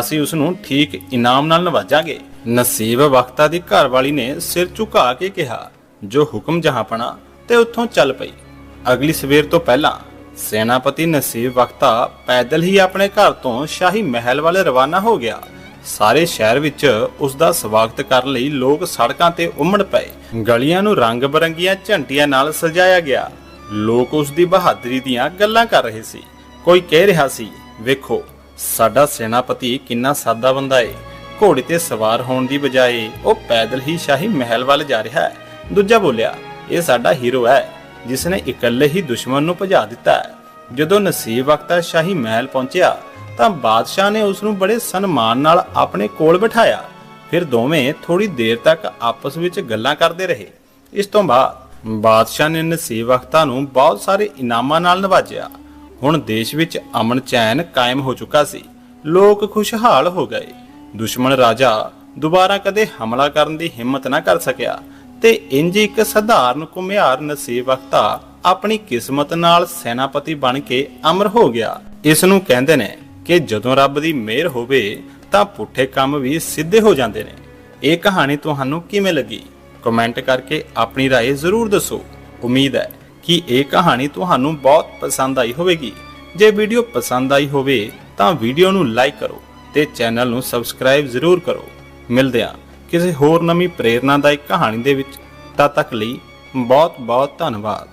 ਅਸੀਂ ਉਸ ਨੂੰ ਠੀਕ ਇਨਾਮ ਨਾਲ ਨਵਾਜਾਂਗੇ। ਨਸੀਬ ਵਕਤਾ ਦੀ ਘਰਵਾਲੀ ਨੇ ਸਿਰ ਝੁਕਾ ਕੇ ਕਿਹਾ, ਜੋ ਹੁਕਮ ਜਹਾਂਪਣਾ, ਤੇ ਉੱਥੋਂ ਚੱਲ ਪਈ। ਅਗਲੀ ਸਵੇਰ ਤੋਂ ਪਹਿਲਾਂ ਸੈਨਾਪਤੀ ਨਸੀਬ ਵਕਤਾ ਪੈਦਲ ਹੀ ਆਪਣੇ ਘਰ ਤੋਂ ਸ਼ਾਹੀ ਮਹਿਲ ਵੱਲ ਰਵਾਨਾ ਹੋ ਗਿਆ। ਸਾਰੇ ਸ਼ਹਿਰ ਵਿੱਚ ਉਸ ਦਾ ਸਵਾਗਤ ਕਰਨ ਲਈ ਲੋਕ ਸੜਕਾਂ ਤੇ ਉਮੜ ਪਏ। ਗਲੀਆਂ ਨੂੰ ਰੰਗ-ਬਰੰਗੀਆਂ ਝੰਟੀਆਂ ਨਾਲ ਸਜਾਇਆ ਗਿਆ। ਲੋਕ ਉਸ ਦੀ ਬਹਾਦਰੀ ਦੀਆਂ ਗੱਲਾਂ ਕਰ ਰਹੇ ਸੀ। ਕੋਈ ਕਹਿ ਰਿਹਾ ਸੀ, ਵੇਖੋ, ਸਾਡਾ ਸੈਨਾਪਤੀ ਕਿੰਨਾ ਸਾਦਾ ਬੰਦਾ ਏ। ਘੋੜੇ ਤੇ ਸਵਾਰ ਹੋਣ ਦੀ ਬਜਾਏ ਉਹ ਪੈਦਲ ਹੀ ਸ਼ਾਹੀ ਮਹਿਲ ਵੱਲ ਜਾ ਰਿਹਾ ਹੈ। ਦੂਜਾ ਬੋਲਿਆ, ਇਹ ਸਾਡਾ ਹੀਰੋ ਹੈ ਜਿਸ ਨੇ ਇਕੱਲੇ ਹੀ ਦੁਸ਼ਮਣ ਨੂੰ ਭਜਾ ਦਿੱਤਾ ਹੈ। ਜਦੋਂ ਨਸੀਬ ਵਕਤਾ ਸ਼ਾਹੀ ਮਹਿਲ ਪਹੁੰਚਿਆ ਤਾਂ ਬਾਦਸ਼ਾਹ ਨੇ ਉਸ ਨੂੰ ਬੜੇ ਸਨਮਾਨ ਨਾਲ ਆਪਣੇ ਕੋਲ ਬਿਠਾਇਆ। ਫਿਰ ਦੋਵੇਂ ਥੋੜੀ ਦੇਰ ਤੱਕ ਆਪਸ ਵਿੱਚ ਗੱਲਾਂ ਕਰਦੇ ਰਹੇ। ਇਸ ਤੋਂ ਬਾਅਦ ਬਾਦਸ਼ਾਹ ਨੇ ਨਸੀਬ ਨੂੰ ਬਹੁਤ ਸਾਰੇ ਇਨਾਮਾਂ ਨਾਲ ਨਵਾਜਿਆ। ਹੁਣ ਦੇਸ਼ ਵਿੱਚ ਅਮਨ ਚੈਨ ਕਾਇਮ ਹੋ ਚੁੱਕਾ ਸੀ। ਲੋਕ ਖੁਸ਼ਹਾਲ ਹੋ ਗਏ। ਦੁਸ਼ਮਣ ਰਾਜਾ ਦੁਬਾਰਾ ਕਦੇ ਹਮਲਾ ਕਰਨ ਦੀ ਹਿੰਮਤ ਨਾ ਕਰ ਸਕਿਆ ਤੇ ਇੰਜ ਇੱਕ ਸਧਾਰਨ ਕੁਮਿਹਾਰ ਨਸੀਬ ਵਕਤਾ ਆਪਣੀ ਕਿਸਮਤ ਨਾਲ ਸੈਨਾਪਤੀ ਬਣ ਕੇ ਅਮਰ ਹੋ ਗਿਆ। ਇਸ ਨੂੰ ਕਹਿੰਦੇ ਨੇ ਕਿ ਜਦੋਂ ਰੱਬ ਦੀ ਮਿਹਰ ਹੋਵੇ ਤਾਂ ਪੁੱਠੇ ਕੰਮ ਵੀ ਸਿੱਧੇ ਹੋ ਜਾਂਦੇ ਨੇ ਇਹ ਕਹਾਣੀ ਤੁਹਾਨੂੰ ਕਿਵੇਂ ਲੱਗੀ ਕਮੈਂਟ ਕਰਕੇ ਆਪਣੀ رائے ਜ਼ਰੂਰ ਦੱਸੋ ਉਮੀਦ ਹੈ ਕਿ ਇਹ ਕਹਾਣੀ ਤੁਹਾਨੂੰ ਬਹੁਤ ਪਸੰਦ ਆਈ ਹੋਵੇਗੀ ਜੇ ਵੀਡੀਓ ਪਸੰਦ ਆਈ ਹੋਵੇ ਤਾਂ ਵੀਡੀਓ ਨੂੰ ਲਾਈਕ ਕਰੋ ਤੇ ਚੈਨਲ ਨੂੰ ਸਬਸਕ੍ਰਾਈਬ ਜ਼ਰੂਰ ਕਰੋ ਮਿਲਦੇ ਹਾਂ ਕਿਸੇ ਹੋਰ ਨਵੀਂ ਪ੍ਰੇਰਨਾਦਾਇਕ ਕਹਾਣੀ ਦੇ ਵਿੱਚ ਤਦ ਤੱਕ ਲਈ ਬਹੁਤ ਬਹੁਤ ਧੰਨਵਾਦ